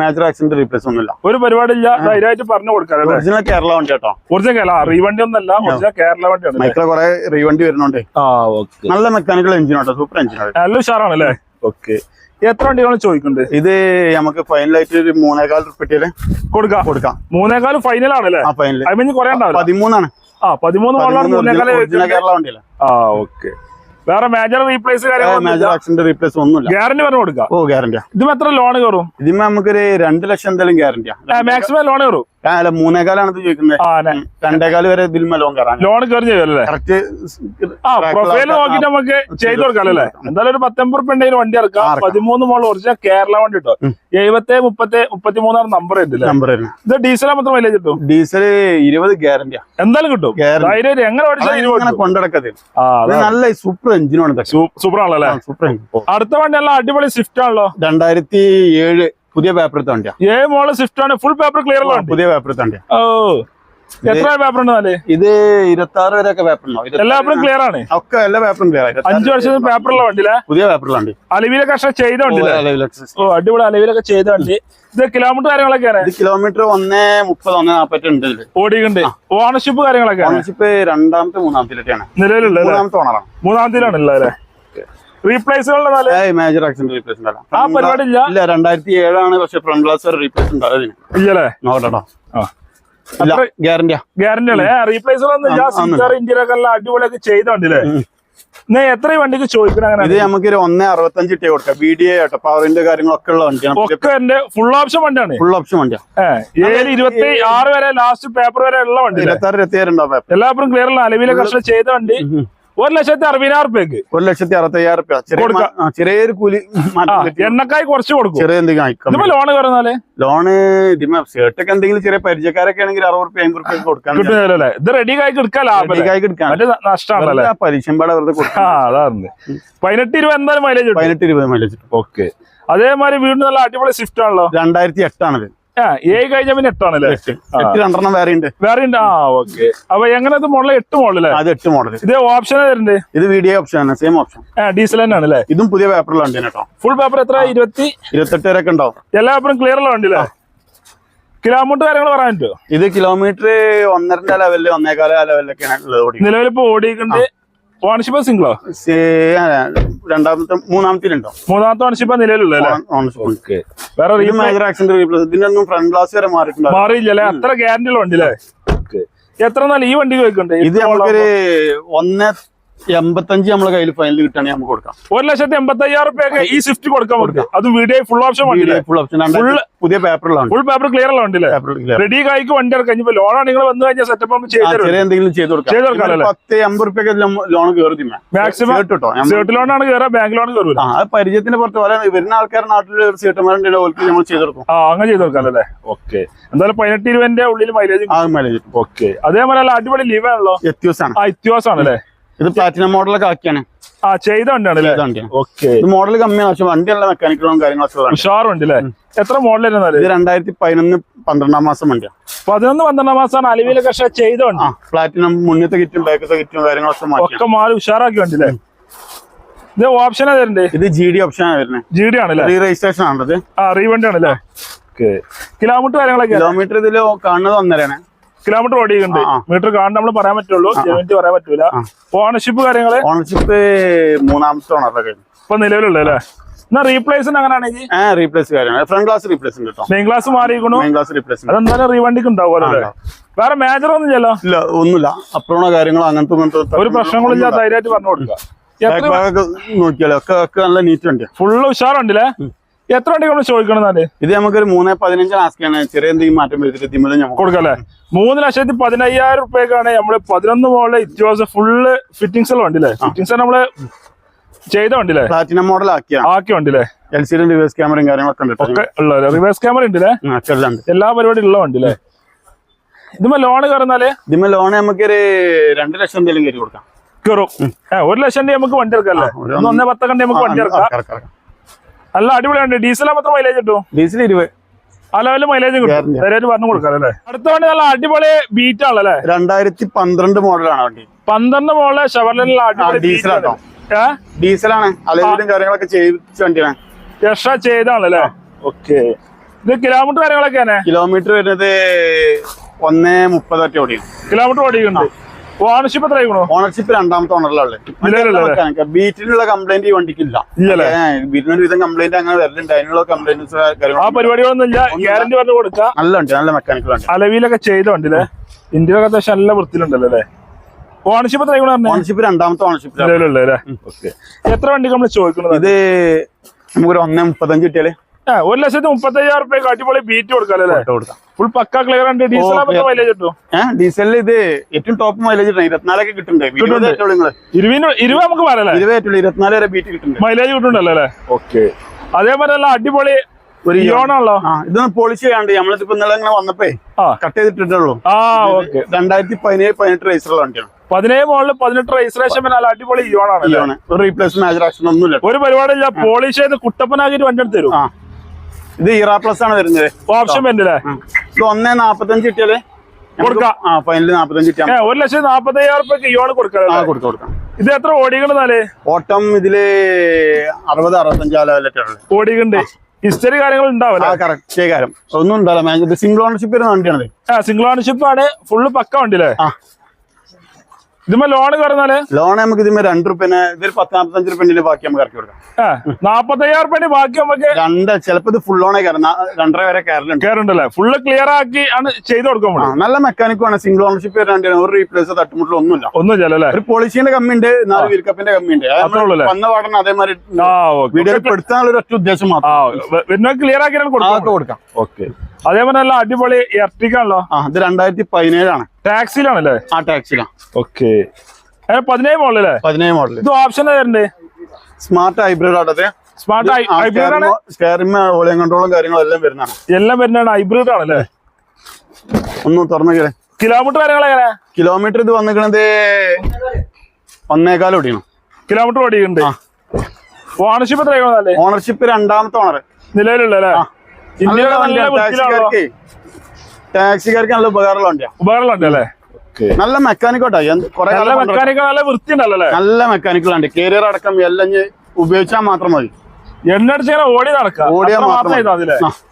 മേജർ ആക്സിഡന്റ് റീപ്ലേസ് ഒന്നുമില്ല. ഒരു പരിപാടി ഇല്ല ധൈര്യമായിട്ട് പറഞ്ഞു കൊടുക്കാം അല്ലേ? ഒറിജിനൽ കേരള വണ്ടി കേട്ടോ. ഒറിജിനൽ കേരള റീവണ്ടി ഒന്നല്ല ഒറിജിനൽ കേരള വണ്ടി അല്ലേ? മൈക്രോ കുറെ റീവണ്ടി വരുന്നുണ്ട്. നല്ല മെക്കാനിക്കൽ എഞ്ചിൻ കേട്ടോ സൂപ്പർ എഞ്ചിൻ നല്ല ഉഷാറാണ് അല്ലേ? ഓക്കെ എത്ര വണ്ടികളാണ് ചോദിക്കുന്നത് ഇത് നമുക്ക് ഫൈനലായിട്ട് ഒരു മൂന്നേകാൽ റിപ്പീറ്റ് കൊടുക്കാം. കൊടുക്കാം. മൂന്നേകാൽ ഫൈനൽ ആണല്ലേ ആ ഫൈനൽ പതിമൂന്നാണ്. ആ പതിമൂന്ന് കേരള വണ്ടിയല്ലേ ആ ഓക്കെ വേറെ major replace major accident replace ഒന്നുമില്ല. ഗ്യാരണ്ടി പറഞ്ഞു കൊടുക്കാം. ഓ ഗ്യാരണ്ടിയാ ഇതിപ്പോ എത്ര ലോൺ കയറും? ഇതിന് നമുക്കൊരു രണ്ട് ലക്ഷം എന്തായാലും ഗ്യാരണ്ടിയാ മാക്സിമം ലോൺ കയറും. അല്ല മൂന്നേകാലാണ് ഇത് ചോദിക്കുന്നത്. രണ്ടേകാൽ വരെ ഇതിൽ ലോൺ കയറാൻ. ലോൺ കയറി കറക്റ്റ് ആ പ്രൊഫൈൽ നോക്കിട്ട് നമുക്ക് ചെയ്ത് കൊടുക്കാം അല്ലേ? എന്തായാലും ഒരു പത്തൊമ്പത് റുപ്യ ഉണ്ടെങ്കിൽ വണ്ടി ഇറക്കാം. പതിമൂന്ന് മോൾ ഒറിജിനൽ കേരള വണ്ടി കിട്ടും. എഴുപത്തി മുപ്പത്തി മുപ്പത്തി നമ്പർ നമ്പർ ഇത് ഡീസൽ മാത്രം മൈലേജ് കിട്ടും? ഡീസൽ ഇരുപത് ഗ്യാരണ്ടിയാ എന്തായാലും കിട്ടും. എങ്ങനെ. കൊണ്ടിടക്കത് നല്ല സൂപ്പർ എഞ്ചിനാണ് സൂപ്പർ ആണല്ലോ സൂപ്പർ എഞ്ചിൻ അടുത്ത വണ്ടി നല്ല അടിപൊളി സ്വിഫ്റ്റ് ആണല്ലോ. രണ്ടായിരത്തി ഏഴ്. പുതിയ പേപ്പർ തണ്ടിയാ ഏ മോൾ സ്വിഫ്റ്റ് ആണ്. ഫുൾ പേപ്പർ ക്ലിയർ പുതിയ പേപ്പർ തണ്ടിയാ ഓ എത്ര പേപ്പർ ഉണ്ട് ഇത് ഇരുപത്തി ആറ് വരെ ഒക്കെ പേപ്പർ എല്ലാ പേപ്പറും ക്ലിയർ ആണ്. ഒക്കെ എല്ലാ പേപ്പറും ക്ലിയർ അഞ്ചു വർഷത്തെ പേപ്പറുള്ള വണ്ടിയിലെ? പുതിയ പേപ്പറിലുണ്ട് അലവിലൊക്കെ പക്ഷെ ചെയ്ത വണ്ടി ഓ അടിപൊളി അലവിലൊക്കെ ചെയ്ത വണ്ടി. ഇത് കിലോമീറ്റർ കാര്യങ്ങളൊക്കെ ഇത് കിലോമീറ്റർ ഒന്നേ മുപ്പത് ഒന്നേ നാപ്പത്തി ഉണ്ട് ഇതിൽ. ഓണർഷിപ്പ് കാര്യങ്ങളൊക്കെ ഓണർഷിപ്പ് രണ്ടാമത്തെ മൂന്നാമത്തിലൊക്കെയാണ്. നിലവിലുള്ള മൂന്നാമത്തെ ഓണറാണ് മൂന്നാമത്തിലാണല്ലോ അല്ലേ? റീപ്ലേസുകളുടെ മേജർ ആക്സിഡന്റ് റീപ്ലേസ്മെന്റ് ആ പരിപാടി ഇല്ല ഇല്ല രണ്ടായിരത്തി ഏഴാണ് പക്ഷെ ഫ്രണ്ട് ഗ്ലാസ് വരെ റീപ്ലേസ് ഉണ്ട് അതിന് ഇല്ലല്ലേ നോക്കട്ടോ ഗ്യാരണ്ടിയാ ഗ്യാരണ്ടി അല്ലേ? റീപ്ലേസുകളൊന്നും ഇന്ത്യയിലൊക്കെ എല്ലാം അടിപൊളിയൊക്കെ ചെയ്ത വണ്ടിയില്ലേ എന്നാ എത്ര വണ്ടിക്ക് ചോദിക്കണം അങ്ങനെ? ഇത് നമുക്ക് ഒരു ഒന്നേ അറുപത്തഞ്ച് ഇട്ടേ കൊടുക്കാം. ബി ഡി ആട്ടോ. പവറിന്റെ കാര്യങ്ങളൊക്കെ ഉള്ള വണ്ടിയാണ്. ഒക്കെ എന്റെ ഫുൾ ഓപ്ഷൻ വണ്ടിയാണ്. ഫുൾ ഓപ്ഷൻ വണ്ടിയാണ് ഏഴ് ഇരുപത്തി ആറ് വരെ ലാസ്റ്റ് പേപ്പർ വരെ ഉള്ള വണ്ടി ഇരുപത്തി ആറ് ഇരുപത്തി ഏഴ് ഉണ്ടാവും എല്ലാവരും ക്ലിയർ അല്ല അലവിലെ കർഷകർ ചെയ്ത വണ്ടി. ഒരു ലക്ഷത്തി അറുപതിനായിരം റുപ്യക്ക് ഒരു ലക്ഷത്തി അറുപത്തി അയ്യായിരം റുപ്യ ചെറിയൊരു കൂലി. എണ്ണക്കായി കുറച്ച് കൊടുക്കും. ചെറിയ എന്തെങ്കിലും ലോണ് പറഞ്ഞാൽ ലോണ് ഷർട്ടൊക്കെ എന്തെങ്കിലും ചെറിയ പരിചയക്കാരൊക്കെ ആണെങ്കിൽ അറുപത് റുപ്യ അമ്പത് റുപ്യ കൊടുക്കാൻ കിട്ടുന്നില്ലല്ലേ ഇത് റെഡി ആയി എടുക്കാൻ നഷ്ടമാണല്ലേ? പലിശം പാടെ വെറുതെ അതാണ് പതിനെട്ട് ഇരുപത് എന്തായാലും മൈലേജ് പതിനെട്ട് ഇരുപത് മൈലേജ് ഓക്കെ അതേമാതിരി വീട് നല്ല അടിപൊളി സ്വിഫ്റ്റ് ആണല്ലോ? രണ്ടായിരത്തി എട്ടാണിത്. ഏഴ് കഴിഞ്ഞ പിന്നെ എട്ടാണല്ലേ? എട്ട്. എട്ട് രണ്ടെണ്ണം വേറെ ഉണ്ട്. വേറെ ഉണ്ട് ആ ഓക്കെ അപ്പൊ എങ്ങനെ ഇത് മോഡൽ എട്ട് മോഡലല്ലേ അത് എട്ട് മോഡൽ ഇത് ഓപ്ഷൻ തരണ്ട് ഇത് വീഡിയോ ഓപ്ഷൻ ആണ് സെയിം ഓപ്ഷൻ ഡീസൽ തന്നെയാണ് അല്ലേ? ഇതും പുതിയ പേപ്പറിലാണ് കേട്ടോ. ഫുൾ പേപ്പർ എത്ര? ഇരുപത്തി ഇരുപത്തെട്ട് വരെ ഉണ്ടാവും. എല്ലാ പേപ്പറും ക്ലിയർ ഉള്ള വണ്ടിയില്ലേ? കിലോമീറ്റർ കാര്യങ്ങൾ പറയാൻ പറ്റുമോ ഇത് കിലോമീറ്റർ ഒന്നരന്റെ ലെവലിൽ ഒന്നേകാല ലെവലിലൊക്കെയാണ് നിലവിൽ ഇപ്പൊ ഓടിയിട്ടുണ്ട്. ഓണർഷിപ്പ് സിംഗിളോ രണ്ടാമത്തെ മൂന്നാമത്തിലുണ്ടോ? മൂന്നാമത്തെ ഓണർഷിപ്പ് നിലവിലുള്ള വേറെ major accident replace front glass വരെ മാറിയില്ല മാറിയില്ലല്ലേ അത്ര ഗ്യാരണ്ടി ഉള്ള വണ്ടി അല്ലേ എത്ര നാൾ ഈ വണ്ടി ചോദിക്കണ്ടേ? ഇത് നമുക്കൊരു ഒന്ന് എൺപത്തഞ്ച് നമ്മളെ കയ്യിൽ ഫൈനൽ കിട്ടുകയാണെങ്കിൽ നമുക്ക് കൊടുക്കാം. ഒരു ലക്ഷത്തി എൺപത്തി അയ്യായിരം ഈ സ്വിഫ്റ്റ് കൊടുക്കാൻ പറ്റും. അത് വീഡിയോ ഫുൾ ഓപ്ഷൻ വണ്ടി ഫുൾ ഓപ്ഷൻ പുതിയ പേപ്പറിലാണ് ഫുൾ പേപ്പർ ക്ലിയർ ഉള്ള വണ്ടി റെഡി കായ്ക്ക് വണ്ടി ഇറക്കാം ലോൺ ലോണാണ് നിങ്ങൾ വന്നു കഴിഞ്ഞാൽ സെറ്റപ്പ് നമുക്ക് ചെയ്ത് എന്തെങ്കിലും ചെയ്ത് കൊടുക്കാം. കൊടുക്കാം? പത്ത് എൺപത് റുപ്യൊക്കെ ലോൺ കയറി മാക്സിമം കേട്ടോ. സേർട്ട് ലോണാണ് കയറുക ബാങ്ക് ലോൺ കയറൂല ആ പരിചയത്തിന്റെ പുറത്ത് പോലെ വരുന്ന ആൾക്കാർ നാട്ടിൽ സീട്ടന്മാരുണ്ടെങ്കിൽ ഓർക്ക് നമ്മൾ ചെയ്ത് കൊടുക്കും. ആ അങ്ങനെ ചെയ്ത് കൊടുക്കാം അല്ലേ? ഓക്കെ എന്തായാലും പതിനെട്ട് ഇരുപതിന്റെ ഉള്ളിൽ മൈലേജ് മൈലേജ് ഓക്കെ അതേപോലെ അടിപൊളി ലീവ് ആണല്ലോ? വ്യത്യാസമാണ് ആ ഇത്യാസാണ് അല്ലേ? ഇത് പ്ലാറ്റിനം മോഡലൊക്കെ ആക്കിയാണ്. ആ ചെയ്ത വണ്ടിയാണ് ഇത് ഓക്കെ. മോഡൽ കമ്മിയാണ്. പക്ഷെ വണ്ടിയുള്ള മെക്കാനിക്കലും കാര്യങ്ങളൊക്കെ അല്ലേ എത്ര മോഡൽ ഇത് രണ്ടായിരത്തി പതിനൊന്ന് പന്ത്രണ്ടാം മാസം വണ്ടിയാണ്. പതിനൊന്ന് പന്ത്രണ്ടാം മാസമാണ് അലവിയിലൊക്കെ ആ പ്ലാറ്റിനം മുന്നത്തെ കിറ്റും ബാക്കത്തെ കിറ്റും കാര്യങ്ങളൊക്കെ ഒക്കെ മാറി ഉഷാറാക്കി വണ്ടി അല്ലേ ഇത് ഓപ്ഷൻ തരണ്ടേ ഇത് ജി ഡി ഓപ്ഷൻ വരുന്നത് ജി ഡി ആണല്ലേ റീ രജിസ്ട്രേഷൻ ആണത് ആ റീ വണ്ടി ആണല്ലേ കിലോമീറ്റർ കാര്യങ്ങളൊക്കെ? കിലോമീറ്റർ ഇതിൽ കാണുന്നത് ഒന്നരയാണ്. കിലോമീറ്റർ ഓടിയുണ്ട്. മീറ്റർ കാണാൻ നമ്മൾ പറയാൻ പറ്റുള്ളൂ. കിലോമീറ്റർ പറയാൻ പറ്റൂല. ഓണർഷിപ്പ് കാര്യങ്ങൾ? ഓണർഷിപ്പ് മൂന്നാമത്തെ ഓണറൊക്കെ ഇപ്പൊ നിലവിലുള്ള അല്ലേ? എന്നാ റീപ്ലേസിന് അങ്ങനെയാണെങ്കിൽ ആ റീപ്ലേസ് കാര്യമാണ് ഫ്രണ്ട് ഗ്ലാസ് റീപ്ലേസ് ഉണ്ട് മെയിൻ മാറിയിരിക്കണു? മെയിൻ ഗ്ലാസ് റീപ്ലേസ് ഉണ്ട്. അതെന്തായാലും റീവണ്ടിക്ക് ഉണ്ടാവുമല്ലോ വേറെ മേജർ ഒന്നും ഇല്ലല്ലോ? ഇല്ല ഒന്നുമില്ല. അപ്രോണോ കാര്യങ്ങളോ അങ്ങനത്തെ ഇങ്ങനത്തെ ഒരു പ്രശ്നങ്ങളും ഇല്ല ധൈര്യമായിട്ട് പറഞ്ഞു കൊടുക്കുക. നോക്കിയാലോ? ഒക്കെ നല്ല നീറ്റ് ഫുള്ള് ഉഷാറുണ്ടല്ലേ? എത്ര വണ്ടി നമ്മൾ ചോദിക്കണം എന്നാൽ? ഇത് നമുക്കൊരു മൂന്ന് പതിനഞ്ച് ആസ്കാണ് ചെറിയ എന്തെങ്കിലും മാറ്റം വരുത്തിട്ട് നമുക്ക് കൊടുക്കല്ലേ? മൂന്ന് ലക്ഷത്തി പതിനയ്യായിരം റുപ്യക്കാണ് നമ്മൾ പതിനൊന്ന് മോളിലെ ഇറ്റ് ഫുള്ള് ഫിറ്റിംഗ്സ് ഉള്ള വണ്ടില്ലേ ഫിറ്റിംഗ്സ് നമ്മൾ ചെയ്ത വണ്ടില്ലേ പ്ലാറ്റിനം മോഡൽ ആക്കിയ. ആക്കിയ വണ്ടില്ലേ എൽ സി റിവേഴ്സ് ക്യാമറയും കാര്യങ്ങളൊക്കെ ഉണ്ട്. ഒക്കെ റിവേഴ്സ് ക്യാമറ ഉണ്ടല്ലേ? എല്ലാം ഉണ്ട് എല്ലാ പരിപാടി ഉള്ള വണ്ടി അല്ലേ ഇതുമ്പോ ലോണ് കയറുന്നാൽ? ഇതിമ്മ ലോണ് നമുക്കൊരു രണ്ട് ലക്ഷം എന്തെങ്കിലും കയറി കൊടുക്കാം. കയറും. ഒരു ലക്ഷം നമുക്ക് വണ്ടി എടുക്കാം അല്ലേ? ഒന്ന് ഒന്നേ പത്തൊക്കെ നമുക്ക് വണ്ടി ഇറക്കാം നല്ല അടിപൊളിയാണ്. ഡീസൽ മാത്രം മൈലേജ് കിട്ടും? ഡീസൽ ഇരുപത്. ആ ലെവലിൽ മൈലേജ് കിട്ടും. ധൈര്യമായിട്ട് പറഞ്ഞു കൊടുക്കാം അല്ലേ? അടുത്ത വണ്ടി നല്ല അടിപൊളി ബീറ്റ് ആണല്ലേ രണ്ടായിരത്തി പന്ത്രണ്ട് മോഡലാണ് വണ്ടി. പന്ത്രണ്ട് മോഡൽ ഷവർലിനുള്ള അടിപൊളി beat ആട്ടോ. ഡീസലാണ്. അലവിലും കാര്യങ്ങളൊക്കെ ചെയ്യിച്ച വണ്ടിയാണ്. എക്സ്ട്രാ ചെയ്താണല്ലേ ഓക്കെ. ഇത് കിലോമീറ്റർ കാര്യങ്ങളൊക്കെയാണ് കിലോമീറ്റർ വരുന്നത് ഒന്നേ മുപ്പതൊക്കെ ഓടിയാണ് കിലോമീറ്റർ ഓടിക്കുന്നുണ്ട് ഓണർഷിപ്പ് എത്ര ഓണർഷിപ്പ് രണ്ടാമത്തെ ഓണറിലുള്ള നിലവിലുള്ള ബീറ്റിനുള്ള കംപ്ലൈന്റ് ഈ വണ്ടിക്കില്ല. ബീറ്റിനൊരുവിധം ബീറ്റിനൊരു വിധം കംപ്ലൈന്റ് അങ്ങനെ വരലുണ്ട്. അതിനുള്ള കംപ്ലൈന്റ്സ് ആ പരിപാടികളൊന്നും ഇല്ല ഗ്യാരണ്ടി പറഞ്ഞു കൊടുക്കാം. നല്ല ഉണ്ട് നല്ല മെക്കാനിക്കൽ ഉണ്ട് അലവിലൊക്കെ ചെയ്ത വണ്ടില്ലേ ഇന്ത്യയിലൊക്കെ അത്യാവശ്യം നല്ല വൃത്തിയിലുണ്ടല്ലോ അല്ലേ? ഓണർഷിപ്പ് എത്ര ഓണർഷിപ്പ് രണ്ടാമത്തെ ഓണർഷിപ്പ് എത്ര വണ്ടി നമ്മൾ ചോദിക്കുന്നത് ഇത് നമുക്കൊരു ഒന്നേ മുപ്പത്തഞ്ച് കിട്ടിയാൽ ഒരു ലക്ഷത്തി മുപ്പത്തി അയ്യായിരം റുപ്യക്ക് അടിപൊളി ബീറ്റ് കൊടുക്കാല്ലേ കൊടുക്കാം ഫുൾ പക്ക ക്ലിയർ ഉണ്ട് ഡീസൽ. മൈലേജ് കിട്ടും ഡീസലിൽ ഇത് ഏറ്റവും ടോപ്പ് മൈലേജ് കിട്ടും. ഇരുപത്തിനാലൊക്കെ കിട്ടുന്നുണ്ട്. ഇരുപത് നമുക്ക് പറയല്ലേ ഇരുപത് ഇരുപത്തിനാല് വരെ ബീറ്റ് കിട്ടുന്നുണ്ട്. മൈലേജ് കിട്ടുന്നുണ്ടല്ലോ അല്ലേ? ഓക്കെ അതേപോലെ അല്ല അടിപൊളി ഒരു ഇയോണാണല്ലോ ഇത് ഇതൊന്ന് പോളിഷ് ചെയ്യാണ്ട്. നമ്മളിപ്പോ ഇന്നലെ ഇങ്ങനെ വന്നപ്പോ കട്ട് ചെയ്തിട്ടുള്ളൂ ആ ഓക്കെ രണ്ടായിരത്തി പതിനേഴ് പതിനെട്ട് റേസുള്ള വണ്ടിയാണ്. പതിനേഴ് മോളിൽ പതിനെട്ട് രജിസ്ട്രേഷൻ പിന്നെ നല്ല അടിപൊളി ഇയോണാണ് അല്ലേ? ഒരു റീപ്ലേസ് മേജർ ആക്ഷൻ ഒന്നുമില്ല. ഒരു പരിപാടിയില്ല പോളിഷ് ചെയ്ത് കുട്ടപ്പനാക്കിട്ട് വണ്ടി എടുത്തു തരും. ആ. ഇത് ഇറ പ്ലസ് ആണ് വരുന്നത്. ഓപ്ഷൻ വരുന്നില്ലേ. ഇത് ഒന്നേ നാപ്പത്തഞ്ച് കിട്ടിയാലേ കൊടുക്കാം. ആ നാപ്പത്തഞ്ച് കിട്ടിയാൽ ഒരു ലക്ഷം നാപ്പത്തയ്യായിരം റുപ്യക്ക് ഇയോണ് ആ കൊടുക്കാം കൊടുക്കാം. കൊടുക്കാം ഇത് എത്ര ഓടിക്കണെന്നാൽ ഓട്ടം ഇതിൽ അറുപത് അറുപത്തഞ്ച് ഓടിക്കണ്ട് ഹിസ്റ്ററി കാര്യങ്ങൾ ഉണ്ടാവില്ല? കറക്റ്റ് കാര്യം. ഒന്നും ഉണ്ടാവില്ല. സിംഗിൾ ഓണർഷിപ്പ് വരുന്ന ആ സിംഗിൾ ഓണർഷിപ്പ് ആണ്. ഫുള്ള് പക്ക വണ്ടിയില്ലേ? ഇതുമ്പോ ലോൺ കയറുന്നാൽ ലോൺ നമുക്ക് ഇതിന് രണ്ട് റുപ്യെ ഇതിൽ പത്ത് നാപ്പത്തഞ്ച് റുപ്യന്റെ ബാക്കി നമുക്ക് ഇറക്കി കൊടുക്കാം. നാപ്പത്തയ്യായിരം റുപ്യ ബാക്കി നമുക്ക് രണ്ട് ചിലപ്പോ ഇത് ഫുൾ ഓണേ കയറും. രണ്ടര വരെ കയറലുണ്ട്. കയറുണ്ടല്ലേ? ഫുള്ള് ക്ലിയർ ആക്കി ആണ് ചെയ്ത് കൊടുക്കാൻ നല്ല മെക്കാനിക്കും ആണ്. സിംഗിൾ ഓണർഷിപ്പ് വണ്ടിയാണ് ഒരു റീപ്ലേസ് തട്ടുമുട്ടിൽ ഒന്നുമില്ല. ഒന്നും ചെല്ലല്ലേ ഒരു പോളിസിന്റെ കമ്മി ഉണ്ട് നാല് വീൽക്കപ്പിന്റെ കമ്മി ഉണ്ട്? വന്ന പാടണം അതേമാതിരി പെടുത്താനുള്ള ഒരു ഒറ്റ ഉദ്ദേശം മാത്രം. ക്ലിയർ ആക്കി കൊടുക്കാം. ഓക്കെ. അതേപോലെ നല്ല അടിപൊളി എർട്ടിക്കാണല്ലോ ആ ഇത് രണ്ടായിരത്തി പതിനേഴാണ് ടാക്സിയിലാണല്ലേ ആ ടാക്സിലാണ് ഓക്കെ പതിനേഴ് മോഡൽ അല്ലേ പതിനേഴ് മോഡൽ ഇത് ഓപ്ഷൻ തരണ്ടേ? സ്മാർട്ട് ഹൈബ്രിഡ് ആട്ടത്തെ സ്മാർട്ട് ഹൈബ്രിഡ് സ്റ്റാറിംഗ് വോളിയം കൺട്രോളും കാര്യങ്ങളും എല്ലാം വരുന്നതാണ്. എല്ലാം വരുന്നതാണ് ഹൈബ്രിഡ് ആണല്ലേ? ഒന്ന് തുറന്നു കിലോമീറ്റർ കാര്യങ്ങൾ എങ്ങനെ? കിലോമീറ്റർ ഇത് വന്നിക്കണത് ഒന്നേകാലം ഓടിക്കണം കിലോമീറ്റർ ഓടിക്കുന്നുണ്ട്. ഓണർഷിപ്പ് എത്ര ഓണർഷിപ്പ് രണ്ടാമത്തെ ഓണർ നിലവിലുള്ള അല്ലേ ടാക്സിക്കാർക്ക് ടാക്സിക്കാർക്ക് നല്ല ഉപകാരമുള്ള വണ്ടിയാ ഉപകാരമുണ്ട് അല്ലേ നല്ല മെക്കാനിക്കോട്ടാ കുറെ നല്ല മെക്കാനിക്ക് നല്ല വൃത്തി ഉണ്ടല്ലോ നല്ല മെക്കാനിക്കൽ ഉണ്ട് കേരിയർ അടക്കം എല്ലാം ഉപയോഗിച്ചാൽ മാത്രം മതി. എണ്ണ ഇങ്ങനെ ഓടി നടക്കാം ഓടിയാൽ മാത്രം.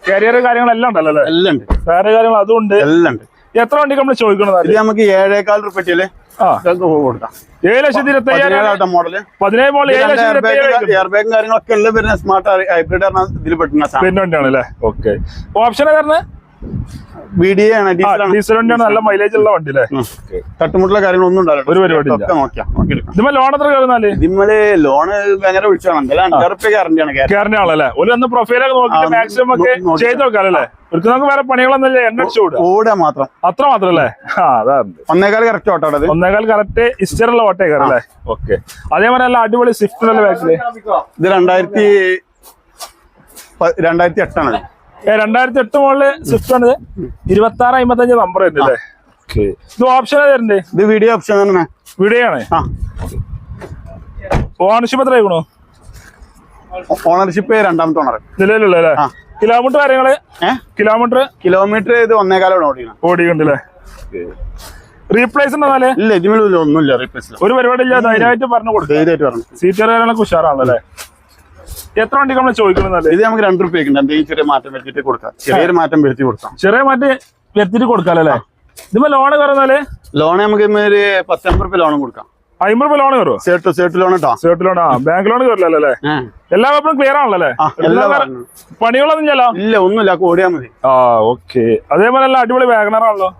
കരിയർ കാര്യങ്ങളെല്ലാം ഉണ്ടല്ലോ എല്ലാം ഉണ്ട്. വേറെ കാര്യങ്ങൾ അതും ഉണ്ട്. എല്ലാം ഉണ്ട്. എത്ര വണ്ടി നമ്മൾ ചോദിക്കണത്? ഇത് നമുക്ക് ഏഴേക്കാൽ ഇതൊക്കെ കൊടുക്കാം. ഏഴ് ലക്ഷത്തി ഇരുപത്തി മോഡൽ. പതിനേഴ് മോളിൽ ഏഴ് ലക്ഷത്തി ഇരുപത്തി അയ്യായിരം എയർ ബാഗും കാര്യങ്ങളൊക്കെ എല്ലാം വരുന്ന സ്മാർട്ട് ഹൈബ്രിഡ് പറഞ്ഞ ഇതിൽ പെട്ടുന്ന സാധനം. പിന്നെ വണ്ടിയാണ് അല്ലേ ഓക്കെ ഓപ്ഷൻ ഏതായിരുന്നു ബി ഡി ആണ് ഡീസലാണ് ഡീസൽ വണ്ടിയാണ് നല്ല മൈലേജ് ഉള്ള വണ്ടി അല്ലേ? തട്ടുമുട്ടുള്ള കാര്യങ്ങളൊന്നും ഉണ്ടാവില്ല. ഒരു പരിപാടി. ഒക്കെ നോക്കിയാ ലോൺ എത്ര കയറുന്നാൽ? ഇതിമ്മൽ ലോണ് ഭയങ്കര വിളിച്ചാണ് അഞ്ചാറ് റുപ്യ ഗ്യാരണ്ടിയാണ് ഗ്യാരണ്ടി ആണല്ലേ? ഒരു ഒന്ന് പ്രൊഫൈലൊക്കെ നോക്കിയിട്ട് മാക്സിമം ഒക്കെ ചെയ്ത് നോക്കാം അല്ലേ നമുക്ക് വേറെ പണികളൊന്നല്ലേ എണ്ണ ഓടുക. മാത്രം. അത്ര മാത്രല്ലേ? ആ അതാണ് ഒന്നേകാൽ കറക്റ്റ് ഓട്ടോ ഒന്നേകാൽ കറക്റ്റ് ഇസ്റ്ററുള്ള ഓട്ടേ കയറി അല്ലേ ഓക്കെ അതേപോലെ നല്ല അടിപൊളി സ്വിഫ്റ്റ് ഉള്ള ബാക്കിൽ ഇത് രണ്ടായിരത്തി രണ്ടായിരത്തി എട്ടാണ് രണ്ടായിരത്തി എട്ട് മുകളിൽ സ്വിഫ്റ്റ് ആണ്. ഇരുപത്തി ആറ് അമ്പത്തഞ്ച് നമ്പർ വരുന്നില്ലേ? അല്ലേ ഇത് ഓപ്ഷൻ തരണ്ടേ? ഇത് വീഡിയോ ഓപ്ഷൻ തന്നെ വീഡിയോ ആണ്. ആ. ഓണർഷിപ്പ് എത്ര ആയിക്കണോ ഓണർഷിപ്പ് രണ്ടാമത്തെ ഓണർ നിലവിലുള്ള അല്ലേ ആ. കിലോമീറ്റർ കാര്യങ്ങൾ? കിലോമീറ്റർ? കിലോമീറ്റർ ഇത് ഒന്നേകാലോട് ഓടിക്കണം. ഓടിക്കണ്ട് അല്ലേ റീപ്ലേസ് ഉണ്ടെന്നാലേ ഇല്ല ഇതിൽ ഒന്നുമില്ല റീപ്ലേസ് ഒരു പരിപാടി ഇല്ല ധൈര്യമായിട്ട് പറഞ്ഞു കൊടുക്കും. ധൈര്യമായിട്ട് പറഞ്ഞു. സീറ്റ് കാര്യങ്ങളൊക്കെ ഉഷാറാണല്ലേ എത്ര വണ്ടി നമ്മൾ ചോദിക്കുന്നത് ഇത് നമുക്ക് രണ്ട് റുപ്യ എന്തെങ്കിലും ചെറിയ മാറ്റം വരുത്തിട്ട് കൊടുക്കാം. ചെറിയൊരു മാറ്റം വരുത്തി കൊടുക്കാം. ചെറിയ മാറ്റം വരുത്തിട്ട് കൊടുക്കാം അല്ലേ? ഇതിപ്പോ ലോണ് കയറുന്നാൽ ലോൺ നമുക്ക് ഒരു പത്തമ്പത് റുപ്യ ലോണും കൊടുക്കാം. അമ്പത് രൂപ ലോണ് കയറുമോ സേട്ട് സേട്ട് ലോൺ കേട്ടോ സേർട്ട് ലോൺ ആ ബാങ്ക് ലോൺ കയറില്ലല്ലോ അല്ലേ എല്ലാ പേപ്പറും ക്ലിയർ ആണല്ലേ അല്ലേ? എല്ലാ എല്ലാ പണികളൊന്നും ചെല്ലോ ഇല്ല ഒന്നുമില്ല മതി. ആ ഓക്കെ അതേപോലെ അല്ല അടിപൊളി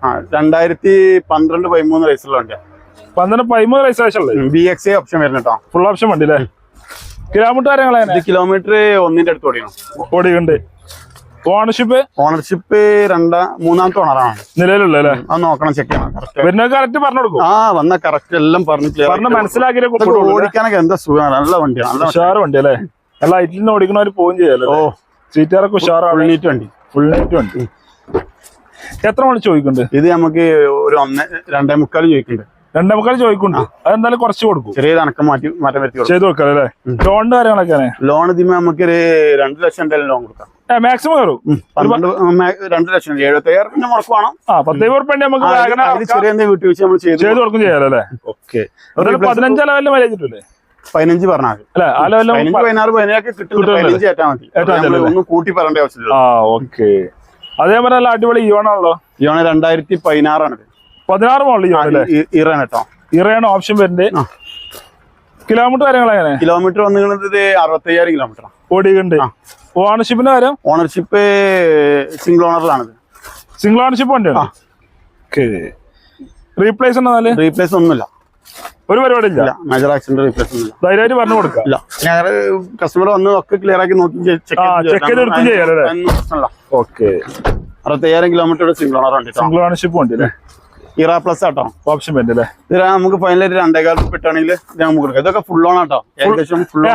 ആ രണ്ടായിരത്തി പന്ത്രണ്ട് പതിമൂന്ന് വണ്ടിയാണ് പന്ത്രണ്ട് പതിമൂന്ന് ഉള്ളത് ബി എക്സ് എ ഓപ്ഷൻ വരുന്ന കേട്ടോ ഫുൾ ഓപ്ഷൻ വണ്ടി അല്ലേ? കിലോമീറ്റർ കാര്യങ്ങളെ കിലോമീറ്റർ ഒന്നിന്റെ അടുത്ത് ഓടിക്കണം. ഓടിയുണ്ട് ഓണർഷിപ്പ് ഓണർഷിപ്പ് രണ്ടാ മൂന്നാമത്തെ ഓണറാണ് നിലവിലുള്ള അല്ലേ? അത് നോക്കണം ചെക്ക് ചെയ്യണം. കറക്റ്റ് പറഞ്ഞു കൊടുക്കും ആ വന്ന കറക്റ്റ് എല്ലാം പറഞ്ഞു പറഞ്ഞു മനസ്സിലാക്കി ഓടിക്കാനൊക്കെ എന്താ സുഖമാണ് നല്ല വണ്ടിയാണ് നല്ല. ഉഷാറ് വണ്ടി അല്ലേ? നല്ല ഇതിൽ നിന്ന് ഓടിക്കണവർ പോവും ചെയ്യാലോ ഓ. സീറ്റാറൊക്കെ ഉഷാറാണ്. ഫുൾ നീറ്റ് വണ്ടി. ഫുൾ നൈറ്റ് വണ്ടി. എത്ര മണി ചോദിക്കുന്നുണ്ട്? ഇത് നമുക്ക് ഒരു ഒന്ന് രണ്ടേ മുക്കാൽ ചോദിക്കുന്നുണ്ട്. രണ്ടേ മുക്കാൽ ചോദിക്കുന്നുണ്ട്. അതെന്തായാലും കുറച്ച് കൊടുക്കും. ചെറിയ കണക്കം മാറ്റി മാറ്റം വരുത്തി ചെയ്ത് കൊടുക്കാം അല്ലേ? ലോണിന്റെ കാര്യങ്ങളൊക്കെ ലോൺ ഇതിന് നമുക്കൊരു രണ്ട് ലക്ഷം എന്തായാലും ലോൺ കൊടുക്കാം. മാക്സിമം കയറും. രണ്ട് ലക്ഷം എഴുപത്തി അയ്യായിരം പിന്നെ മുടക്ക് വേണം. ആ പത്തയ്യായിരം ഉറുപ്പ നമുക്ക് ചെറിയ വീട്ടിൽ വെച്ച് നമ്മൾ ചെയ്ത് കൊടുക്കും ചെയ്യാലോ അല്ലേ? ഓക്കെ. പതിനഞ്ച് ലെവലിൽ മൈലേജ് കിട്ടൂലേ പതിനഞ്ച് പറഞ്ഞാൽ മതി. അല്ലെ ആ ലെവലിൽ പതിനഞ്ച് പതിനാറ് പതിനേഴൊക്കെ കിട്ടും കിട്ടുമല്ലോ. പതിനഞ്ച് ഏറ്റാ മതി. ഏറ്റാ മതി നമ്മൾ അല്ലേ? ഒന്നും കൂട്ടി പറയേണ്ട ആവശ്യമില്ല. ആ ഓക്കെ. അതേപോലെ നല്ല അടിപൊളി ഇയോണാണല്ലോ ഇതാണ് രണ്ടായിരത്തി പതിനാറാണ്. പതിനാറ് മോളിൽ ഇറാൻ കേട്ടോ. ഇറയാണ് ഓപ്ഷൻ വരുന്നത്. കിലോമീറ്റർ കാര്യങ്ങൾ എങ്ങനെ കിലോമീറ്റർ വന്നിട്ട് അറുപത്തയ്യായിരം കിലോമീറ്റർ ഓടിയുണ്ട് ഓണർഷിപ്പിന്റെ കാര്യം ownership single ഓണറിലാണ് single ownership. Okay replace replace ഒന്നുമില്ല. ഒരു പരിപാടി ഇല്ല. മേജർ ആക്സിഡന്റ് റീപ്ലേസ് ഒന്നുമില്ല. ധൈര്യമായിട്ട് പറഞ്ഞു കൊടുക്കാം. ഇല്ല. ഞാൻ കസ്റ്റമർ വന്ന് ഒക്കെ ക്ലിയർ ആക്കി നോക്കി ചെക്ക് ചെയ്ത് എടുക്കുകയും ചെയ്യാലോ ഓക്കെ അറുപത്തയ്യായിരം കിലോമീറ്റർ സിംഗിൾ ഓണർ ഉണ്ട് സിംഗിൾ ഓണർഷിപ്പ് വണ്ടി അല്ലേ? ഇറ പ്ലസ് ആട്ടോ ഓപ്ഷൻ വണ്ടി അല്ലേ ഇത് നമുക്ക് ഫൈനലായിട്ട് രണ്ടേകാൽ കിട്ടുകയാണെങ്കിൽ ഞാൻ നമുക്ക് കൊടുക്കാം. ഇതൊക്കെ ഫുൾ ഓൺ ആട്ടോ ഏകദേശം ഫുൾ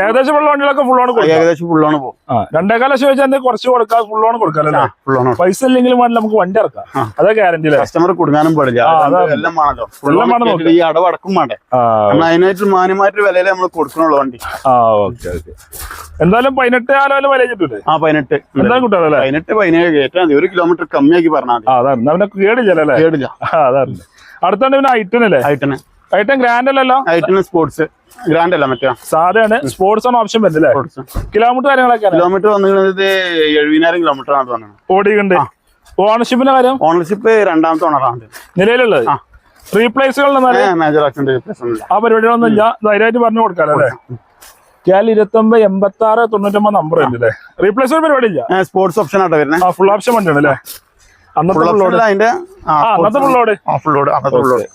ഏകദേശം ഉള്ള വണ്ടികളൊക്കെ ഫുൾ ഓൺ കൊടുക്കാം. ഏകദേശം ഫുൾ ഓൺ പോകും. രണ്ടേ രണ്ടേകാല ചോദിച്ചാൽ കുറച്ച് കൊടുക്കാം ഫുൾ ഓൺ കൊടുക്കാം ഫുൾ ഓൺ പൈസ ഇല്ലെങ്കിലും വേണ്ട നമുക്ക് വണ്ടി ഇറക്കാം. അതൊക്കെ അതെ ഗ്യാരണ്ടി കസ്റ്റമർ കൊടുക്കാനും പാടില്ല. എല്ലാം വേണല്ലോ ഫുൾ ഓൺ ഈ അടവടക്കും വേണ്ടേ. നമ്മൾ അതിനായിട്ട് മാന്യമായിട്ട് വിലയിൽ നമ്മൾ കൊടുക്കണുള്ളൂ വണ്ടി. ആ ഓക്കെ ഓക്കെ. എന്തായാലും പതിനെട്ട് കാലം വില കിട്ടൂലേ ആ പതിനെട്ട്. എന്താ എന്തായാലും കിട്ടാലോ അല്ലേ? പതിനെട്ട് പതിനേഴ് കയറ്റാൽ മതി. ഒരു കിലോമീറ്റർ കമ്മിയാക്കി പറഞ്ഞാൽ ആ അതാണ്. അവനെ കേടില്ലല്ലേ കേടില്ല. ആ അതാണ്. അടുത്തോണ്ട് പിന്നെ ഐറ്റൻ അല്ലേ? ഐറ്റന് ഐറ്റൻ ഗ്രാൻഡ് അല്ലല്ലോ? ഐറ്റന് സ്പോർട്സ് ഗ്രാൻഡ് അല്ല മറ്റേ. സാധാരണ സ്പോർട്സ് ആണ് ഓപ്ഷൻ വരുന്നില്ലേ കിലോമീറ്റർ കാര്യങ്ങളൊക്കെ കിലോമീറ്റർ വന്നിരുന്നത് എഴുപതിനായിരം കിലോമീറ്റർ ആണ് തോന്നുന്നത് ഓടിയുണ്ട് ഓണർഷിപ്പിന്റെ കാര്യം? ഓണർഷിപ്പ് രണ്ടാമത്തെ ഓണറാണ് നിലവിലുള്ളത്? ആ. റീപ്ലേസുകൾ ആ പരിപാടികളൊന്നും ഇല്ല. ധൈര്യമായിട്ട് പറഞ്ഞു കൊടുക്കാലോ ക്യാൽ ഇരുപത്തൊമ്പത് എൺപത്തി ആറ് തൊണ്ണൂറ്റൊമ്പത് നമ്പർ അല്ലേ? റീപ്ലേസ്മെന്റ് പരിപാടി ഇല്ല. സ്പോർട്സ് ഓപ്ഷൻ ആട്ടോ വരുന്നത് ഫുൾ ഓപ്ഷൻ വണ്ടിയാണ് അല്ലേ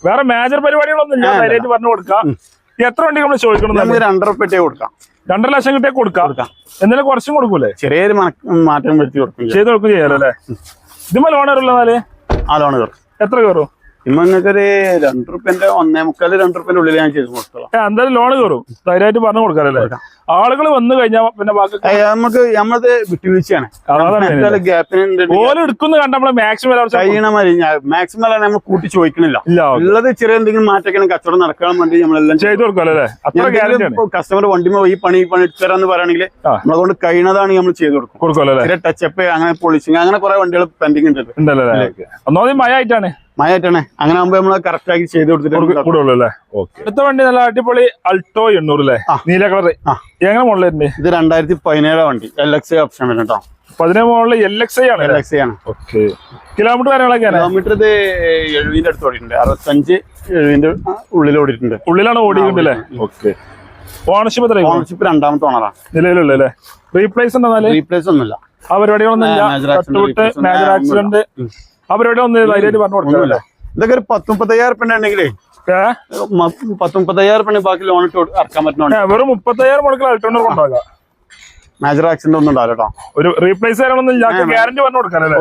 വേറെ മേജർ പരിപാടികളൊന്നും ഞാൻ ധൈര്യമായിട്ട് പറഞ്ഞു കൊടുക്കാം. എത്ര വണ്ടി നമ്മൾ ചോദിക്കണം രണ്ടര പെട്ടിയെ കൊടുക്കാം. രണ്ടര ലക്ഷം കിട്ടിയ കൊടുക്കാം. എന്നാലും കുറച്ചും കൊടുക്കൂലേ? ചെറിയൊരു മാറ്റം വരുത്തി കൊടുക്കും ചെയ്ത് കൊടുക്കും ചെയ്യാലോ അല്ലേ? ഇതുമ്പോ ലോൺ ഉള്ളതാൽ ആ ലോണ് കയറും എത്ര കയറും ഇമ്മ നിങ്ങൾക്ക് ഒരു രണ്ട് റുപ്യന്റെ ഒന്നേ മുക്കാൽ രണ്ട് റുപ്യന്റെ ഉള്ളിൽ ഞാൻ ചെയ്ത് കൊടുത്തോളാം. ഏ, എന്തായാലും ലോൺ കയറും ധൈര്യമായിട്ട് പറഞ്ഞു ആളുകൾ വന്ന് കഴിഞ്ഞാൽ പിന്നെ ബാക്കി നമുക്ക് നമ്മളത് വിട്ടുവീഴ്ചയാണ്. ഓൽ എടുക്കുന്ന കണ്ട നമ്മൾ മാക്സിമം വില കുറച്ച് കഴിയണ മാതിരി മാക്സിമം നമ്മൾ കൂട്ടി ചോദിക്കണില്ല. ഉള്ളത് ചെറിയ എന്തെങ്കിലും മാറ്റക്കണം കച്ചവടം നടക്കാൻ വേണ്ടി നമ്മളെല്ലാം ചെയ്തു കൊടുക്കും കസ്റ്റമർ വണ്ടിമോ ഈ പണി ഈ പണി എടുത്തരാന്ന് പറയുകയാണെങ്കിൽ. നമ്മളെ കൊണ്ട് കഴിയണതാണ് നമ്മൾ ചെയ്ത് കൊടുക്കും. ടച്ചപ്പ് അങ്ങനെ പോളിഷിങ് അങ്ങനെ കുറെ വണ്ടികൾ പെൻഡിങ് ഉണ്ട് ഒന്നാമത് മഴ ആയിട്ടാണ്. മയായിട്ടാണ് അങ്ങനെ ആകുമ്പോ നമ്മൾ കറക്റ്റ് ആക്കി ചെയ്ത് കൊടുത്തിട്ട് അല്ലേ? അടുത്ത വണ്ടി നല്ല അടിപൊളി അൾട്ടോ എണ്ണൂറ് അല്ലേ? നീല കളർ. എങ്ങനെ മോഡലേ ഇത് രണ്ടായിരത്തി പതിനേഴ് വണ്ടി. എൽ എക്സ് ഓപ്ഷൻ വരും കേട്ടോ പതിനേഴ് മോഡൽ എൽ എക്സ് ഐ ആണ് എൽ എക്സ് ഐ ആണ്. ഓക്കെ. കിലോമീറ്റർ കാര്യങ്ങളൊക്കെയാണ് കിലോമീറ്റർ ഇത് എഴുപതിന്റെ അടുത്ത് ഓടിയിട്ടുണ്ട്. അറുപത്തഞ്ച് എഴുപതിന്റെ ഉള്ളിൽ ഓടിയിട്ടുണ്ട്. ഉള്ളിലാണ് ഓടിക്കണ്ടല്ലേ ഓക്കെ. ഓണർഷിപ്പ് എത്ര ഓണർഷിപ്പ് രണ്ടാമത്തെ ഓണറാണ് നിലവിലുള്ള അല്ലേ? റീപ്ലേസ് ഉണ്ടെന്നാൽ റീപ്ലേസ് ഒന്നുമില്ല. ആ പരിപാടികളൊന്നും ഇല്ല ആ, major ഒന്ന് ധൈര്യമായിട്ട് പറഞ്ഞു കൊടുക്കില്ല ഇതൊക്കെ ഒരു പത്ത് മുപ്പത്തയ്യായിരം പെണ്ണ ഉണ്ടെങ്കിലേ പത്ത് മുപ്പത്തയ്യായിരം പെണ്ണി ബാക്കി ലോൺ ഇട്ട് കൊടു- ഇറക്കാൻ പറ്റുന്നുണ്ട് വെറും മുപ്പത്തയ്യായിരം മുടക്കിൽ അൾട്ടോണർ കൊണ്ടുപോകാം മേജർ ആക്സിഡന്റ് ഒന്നും ഉണ്ടാവില്ല കേട്ടോ. ഒരു റീപ്ലേസ് ചെയ്യാനൊന്നും ഇല്ല. ഗ്യാരണ്ടി പറഞ്ഞു കൊടുക്കാനല്ലേ.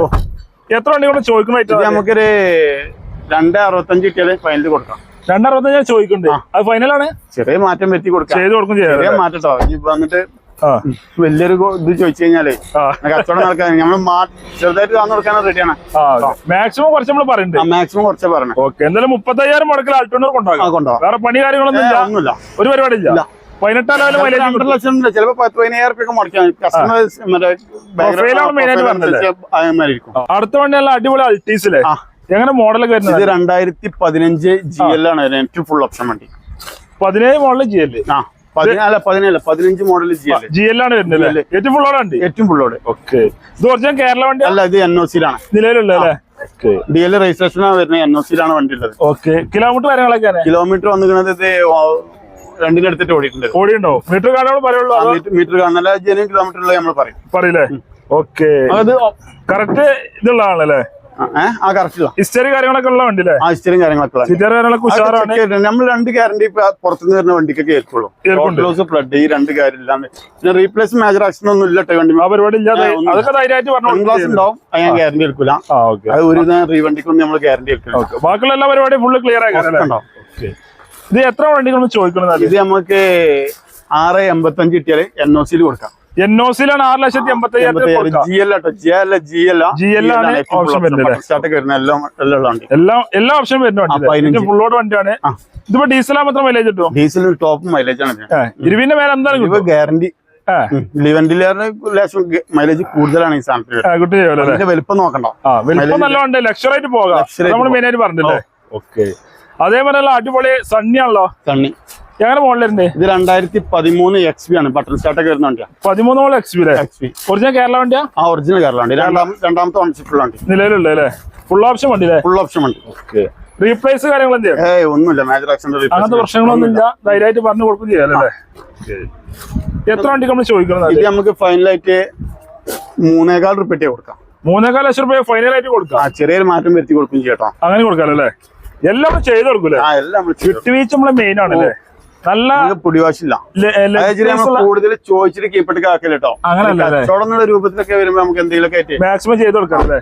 എത്ര വണ്ടി കൊണ്ട് ഇത് ഐറ്റം നമുക്കൊരു രണ്ട് അറുപത്തഞ്ച് കിട്ടിയാൽ ഫൈനൽ കൊടുക്കാം. രണ്ടറുപത്തഞ്ച് ഞാൻ ചോദിക്കുന്നുണ്ട്. അത് ഫൈനലാണ് ചെറിയ മാറ്റം വരുത്തി കൊടുക്കാം. ചെയ്ത് കൊടുക്കും ചെറിയ മാറ്റം ഇപ്പൊ വന്നിട്ട് വലിയൊരു ഇത് ചോദിച്ചു കഴിഞ്ഞാലേ കച്ചവടം നടക്കാൻ നമ്മൾ ചെറുതായിട്ട് താന്ന് കൊടുക്കാൻ റെഡിയാണ് മാക്സിമം കുറച്ച് നമ്മൾ പറയുന്നുണ്ട് മാക്സിമം കുറച്ചേ പറഞ്ഞു ഓക്കെ. എന്തായാലും മുപ്പത്തയ്യായിരം മുടക്കിൽ ആൾട്ടോണർ കൊണ്ടുപോകാം. കൊണ്ടുപോകാം. വേറെ പണി കാര്യങ്ങളൊന്നും ഇല്ല. ഒരു പരിപാടി ഇല്ല. പതിനെട്ടാം ലക്ഷം ചിലപ്പോ പത്ത് പതിനായിരം റുപ്യ മുടക്കാം? അടുത്ത വണ്ടി നല്ല അടിപൊളി അൾട്ടീസിലെ. എങ്ങനെ ഇത് വരുന്നത്? രണ്ടായിരത്തി പതിനഞ്ച് ജി എൽ ആണ്. ഫുൾ ഓപ്ഷൻ വണ്ടി. പതിനേഴ് മോഡൽ ജി എൽ ആ. പതിനാല് പതിനേഴ് പതിനഞ്ച് model G L G L ആണ് വരുന്നത് ഏറ്റവും ഫുൾ ഓടെ ഉണ്ട് ഏറ്റവും ഫുള്ളോടെ ഓക്കെ ഇത് ഒറിജിനൽ കേരള വണ്ടി അല്ല ഇത് എൻ ഒ സിയിലാണ് നിലവിലുള്ള അല്ലേ? ഓക്കെ ഡി എൽ രജിസ്ട്രേഷൻ വരുന്നത് എൻ ഒ സിയിലാണ് വണ്ടി ഉള്ളത്. ഓക്കെ കിലോമീറ്റർ കാര്യങ്ങളൊക്കെയാണ് കിലോമീറ്റർ വന്നിരിക്കുന്നത് ഇത് ഓ- രണ്ടിനടുത്തിട്ട് ഓടിയിട്ടുണ്ട്. ഓടിയുണ്ടോ? മീറ്റർ കാർഡോട് പറയുള്ളൂ മീറ്റർ കാണുന്നില്ല ജനുവൻ കിലോമീറ്ററിൽ നമ്മൾ പറയും. പറയില്ലേ? ഓക്കെ അത് കറക്റ്റ് ഇതുള്ള ആണല്ലേ ഏഹ് ആ കറക്റ്റ് ഹിസ്റ്ററി കാര്യങ്ങളൊക്കെ ഉള്ള വണ്ടി ആ ഹിസ്റ്ററിയും കാര്യങ്ങളൊക്കെ നമ്മൾ രണ്ട് ഗ്യാരണ്ടി പുറത്തുനിന്ന് വരുന്ന വണ്ടിക്കൊക്കെ ഏൽക്കുന്നുണ്ട്. ലോസ് ഫ്ലഡ് ഈ രണ്ട് കാര്യം ഇല്ലാണ്ട് പിന്നെ റീപ്ലേസ് മേജർ ആക്ഷൻ ഒന്നും ഇല്ല വണ്ടി. ആ പരിപാടി ഗ്ലാസ് ഉണ്ടാവും. ഞാൻ ഗ്യാരണ്ടി എടുക്കില്ല അത് ഒരു റീ വണ്ടിക്കൊന്നും നമ്മൾ ഗ്യാരണ്ടി എടുക്കില്ല. ബാക്കിയുള്ള എല്ലാ പരിപാടിയും ഫുള്ള് ക്ലിയർ ആയി ഇത് എത്ര വണ്ടികളും ചോദിക്കുന്നത് ഇത് നമുക്ക് ആറ് എൺപത്തഞ്ച് കിട്ടിയാൽ എൻ ഒ സിയിൽ കൊടുക്കാം. എൻ ഒ സിയിലാണ് ആറ് ലക്ഷത്തി എൺപത്തി അയ്യായിരത്തി എല്ലാം ഓപ്ഷനും വരുന്ന വണ്ടി പതിനഞ്ച്. ഫുള്ളോട് വണ്ടിയാണ്. ഇതിപ്പോ ഡീസലാ മാത്രം മൈലേജ് കിട്ടും ഡീസൽ ടോപ്പ് മൈലേജ് ആണ്. ഇരുവിന്റെ മേലെ എന്താണ് ഗ്യാരണ്ടി മൈലേജ് കൂടുതലാണ് ഈ സാധനത്തിന് വലിപ്പം നോക്കണ്ട? ആ വലിപ്പം നല്ല ഉണ്ട് ലക്ഷറായിട്ട് പോകാം. നമ്മൾ മെയിൻ ആയിട്ട് പറഞ്ഞില്ലേ? ഓക്കെ. അതേപോലെ അടിപൊളി സണ്ണിയാണല്ലോ സണ്ണി എങ്ങനെ മോഡലുണ്ട് ഇത് രണ്ടായിരത്തി പതിമൂന്ന് എക്സ് പി ആണ് ബട്ടൺ സ്റ്റാർട്ടൊക്കെ വരുന്ന വണ്ടിയാ. പതിമൂന്ന് model X P X P original Kerala വണ്ടിയാ? ആ ഒറിജിനൽ കേരള വണ്ടി. രണ്ടാം രണ്ടാമത്തെ ഓണർഷിപ്പ് വണ്ടി. നിലവിലുള്ള അല്ലേ? ഫുൾ ഓപ്ഷൻ വണ്ടി അല്ലേ? ഫുൾ ഓപ്ഷൻ വണ്ടി. ഓക്കെ റീപ്ലേസ് കാര്യങ്ങൾ എന്ത് ഏയ് ഒന്നുമില്ല. മേജർ ആക്സിഡന്റ് അങ്ങനത്തെ പ്രശ്നങ്ങളൊന്നും ഇല്ല ധൈര്യമായിട്ട് പറഞ്ഞു കൊടുക്കും ചെയ്യാം അല്ലേ? എത്ര വണ്ടി നമ്മൾ ചോദിക്കുന്നത് ഇത് നമുക്ക് ഫൈനലായിട്ട് മൂന്നേകാൽ റുപ്യ കൊടുക്കാം. മൂന്നേകാൽ ലക്ഷം രൂപ ഫൈനൽ ആയിട്ട് കൊടുക്കാം ചെറിയൊരു മാറ്റം വരുത്തി കൊടുക്കും ചേട്ടാ അങ്ങനെ കൊടുക്കാം അല്ലേ? എല്ലാം ചെയ്തു കൊടുക്കൂലേ ആ എല്ലാം നമ്മൾ ചെയ്തു വിട്ടുവീഴ്ച നമ്മളെ മെയിൻ ആണല്ലേ? നല്ല പുടിവാശില്ല. കൂടുതൽ ചോദിച്ചിട്ട് കീപ്പിട്ട് ആക്കല കേട്ടോ അങ്ങനല്ല? രൂപത്തിലൊക്കെ വരുമ്പോ നമുക്ക് എന്തെങ്കിലും മാക്സിമം ചെയ്ത് കൊടുക്കാം അല്ലേ?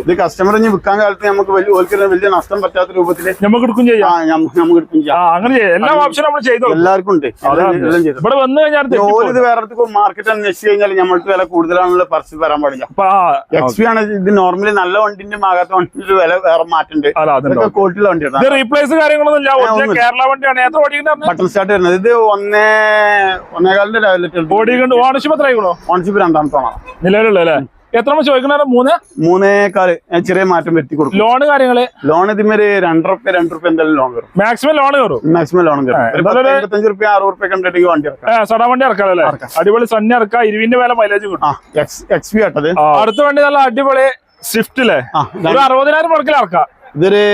ഇത് കസ്റ്റമർ ഇനി വിൽക്കാൻ കാലത്ത് നമുക്ക് വലിയ വലിയ നഷ്ടം പറ്റാത്ത രൂപത്തിൽ നമുക്ക് എടുക്കും ചെയ്യാം. നമുക്ക് എടുക്കും ചെയ്യാം. അങ്ങനെ എല്ലാ ഓപ്ഷനും നമ്മൾ ചെയ്തു എല്ലാവർക്കും ഉണ്ട്. ഇവിടെ വന്നു കഴിഞ്ഞാൽ ഇത് വേറെ മാർക്കറ്റ് അന്വേഷിച്ച് കഴിഞ്ഞാൽ നമ്മൾക്ക് വില കൂടുതലാണല്ലോ പറിച്ച് വരാൻ പാടില്ല. എക്സ് പി ആണ് ഇത് നോർമലി നല്ല വണ്ടിന്റെ ആകാത്ത വണ്ടിന്റെ വില വേറെ മാറ്റുണ്ട്. ഇതൊക്കെ വണ്ടിയാണ്. റീപ്ലേസ് കാര്യങ്ങളൊന്നും ഇല്ല. കേരള വണ്ടിയാണ്. എത്ര ഓടിക്കുന്നത് ബട്ടൺ സ്റ്റാർട്ട് വരുന്നത്. ഇത് ഒന്നേ ഒന്നേകാലിന്റെ രാവിലെ ഓടിക്കൊണ്ട് ഓണർഷിപ്പ് എത്ര ഓണർഷിപ്പ് രണ്ടാമത്തെ നിലവിലുള്ള അല്ലേ എത്ര ചോദിക്കണ മൂന്ന്? മൂന്നേക്കാൽ ഞാൻ ചെറിയ മാറ്റം വരുത്തി കൊടുക്കും. ലോൺ കാര്യങ്ങൾ? ലോൺ ഇതിമേര് രണ്ട് റുപ്യ രണ്ട് റുപ്യ എന്തായാലും ലോൺ കയറും. മാക്സിമം ലോൺ കയറും? മാക്സിമം ലോൺ കയറും. റുപ്യ അറുപത് റുപ്യ കണ്ടിട്ട് വണ്ടി ഇറക്കാം. സടാ വണ്ടി ഇറക്കാം അല്ലേ? അടിപൊളി സണ്ണി ഇറക്കാം ഇരുവിന്റെ വില മൈലേജ് കിട്ടും. എക്സ് എക്സ് പി ആട്ടത് അടുത്ത വണ്ടി നല്ല അടിപൊളി സ്വിഫ്റ്റ് അല്ലേ ഒരു അറുപതിനായിരം മുടക്കിൽ ഇറക്കാം. ഇതൊരു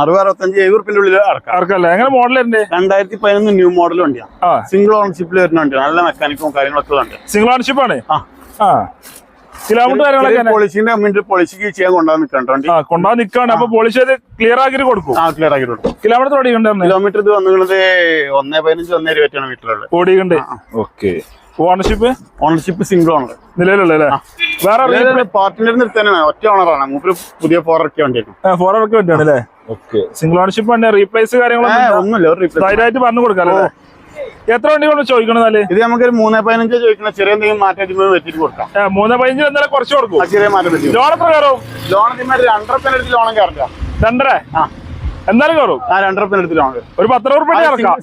അറുപത് അറുപത്തഞ്ച് എഴുപത് റുപ്യന്റെ ഉള്ളിൽ ഇറക്കാം. ഇറക്കല്ലേ? എങ്ങനെ മോഡൽ ഉണ്ട് രണ്ടായിരത്തി പതിനൊന്ന് ന്യൂ മോഡൽ വണ്ടിയാണ് സിംഗിൾ ഓണർഷിപ്പിൽ വരുന്ന വണ്ടിയാണ് നല്ല മെക്കാനിക്കും കാര്യങ്ങളൊക്കെ ഉണ്ട് സിംഗിൾ ഓണർഷിപ്പ് ആണ്? ആ. കിലോമീറ്റർ കാര്യങ്ങളൊക്കെ പോളിഷിന്റെ മുന്നിൽ പോളിഷിക്ക് ചെയ്യാൻ കൊണ്ടുവന്ന് നിൽക്കണ്ടോണ്ടി ആ കൊണ്ടാ നിക്കാണ് അപ്പൊ പോളിഷ് അത് ക്ലിയർ ആക്കി കൊടുക്കും. ആ ക്ലിയർ ആക്കി കൊടുക്കും. കിലോമീറ്റർ ഓടിക്കണ്ടായിരുന്നു കിലോമീറ്റർ ഇത് വന്നുള്ളത് ഒന്നേ പതിനഞ്ച് ഒന്നേ ഇരുപത്തിയാണ് മീറ്ററുള്ളത് ഓടിക്കണ്ട് okay ownership ownership single owner നിലവിലുള്ള വേറെ പാർട്ടിന്റെ നിർത്താനാണ് ഒറ്റ ഓണറാണ് മൂപ്പര് പുതിയ ഫോർ ഇറക്കിയ വണ്ടിയാണ്. ഫോർ അവർക്ക് വേണ്ടിയാണ് അല്ലേ? ഓക്കെ സിംഗിൾ ഓണർഷിപ്പ് ആണ് റീപ്ലേസ് കാര്യങ്ങളൊന്നും ഒന്നുമില്ല. ധൈര്യമായിട്ട് പറഞ്ഞു കൊടുക്കാം അല്ലേ? എത്ര വണ്ടി കൊണ്ട് അല്ലേ ഇത് നമുക്കൊരു മൂന്നേ പതിനഞ്ച് ചോദിക്കണം. ചെറിയ എന്തെങ്കിലും മാറ്റം വെച്ചിട്ട് കൊടുക്കാം. മൂന്നേ പതിനഞ്ച് എന്നാലും കുറച്ച് കൊടുക്കും. ചെറിയ മാറ്റം വെച്ച് ലോൺ എത്ര കയറും? ലോൺ രണ്ടര റുപ്യ എടുത്ത് ലോണും കയറില്ല രണ്ടര? ആ. എന്തായാലും കയറും. ആ രണ്ടര റുപ്യ എടുത്ത് ലോൺ ഒരു പത്ത് രൂപ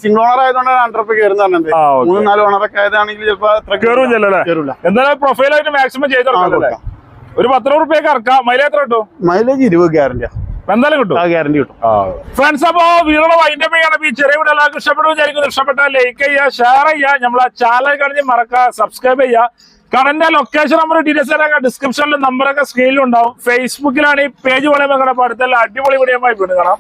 സിംഗിൾ ഓണർ ആയതുകൊണ്ട് രണ്ടര റുപ്യ കയറുന്ന പറഞ്ഞത് ആ, okay. മൂന്ന് നാല് ഓണറൊക്കെ ആയതാണെങ്കിൽ ചിലപ്പോ അത്ര കയറും ചെല്ലല്ലേ കയറൂല. എന്തായാലും പ്രൊഫൈലായിട്ട് മാക്സിമം ചെയ്ത് കൊടുക്കാം ഒരു പത്ത് രൂപ റുപ്യക്ക് ഇറക്കാം. മൈലേജ് എത്ര കിട്ടും? മൈലേജ് ഇരുപത് ഗ്യാരണ്ടിയാ. എന്തായാലും കിട്ടും. ഗ്യാരണ്ടി കിട്ടും. ഫ്രണ്ട്സ് അപ്പോ വീടുള്ള വൈൻഡപ്പ് ചെയ്യണം. ഈ ചെറിയ വീട് എല്ലാവർക്കും ഇഷ്ടപ്പെടും വിചാരിക്കുന്നു. ഇഷ്ടപ്പെട്ടാൽ ലൈക്ക് ചെയ്യുക ഷെയർ ചെയ്യുക. നമ്മളെ ചാനൽ കഴിഞ്ഞ് മറക്കുക സബ്സ്ക്രൈബ് ചെയ്യുക. കടന്റെ ലൊക്കേഷൻ നമ്പർ ഡീറ്റെയിൽസ് ഒക്കെ ഡിസ്ക്രിപ്ഷനിലും നമ്പറൊക്കെ സ്ക്രീനിൽ ഉണ്ടാവും. ഫേസ്ബുക്കിലാണ് ഈ പേജ് പോലെ അടുത്തുള്ള അടിപൊളി വീഡിയോ കാണാം.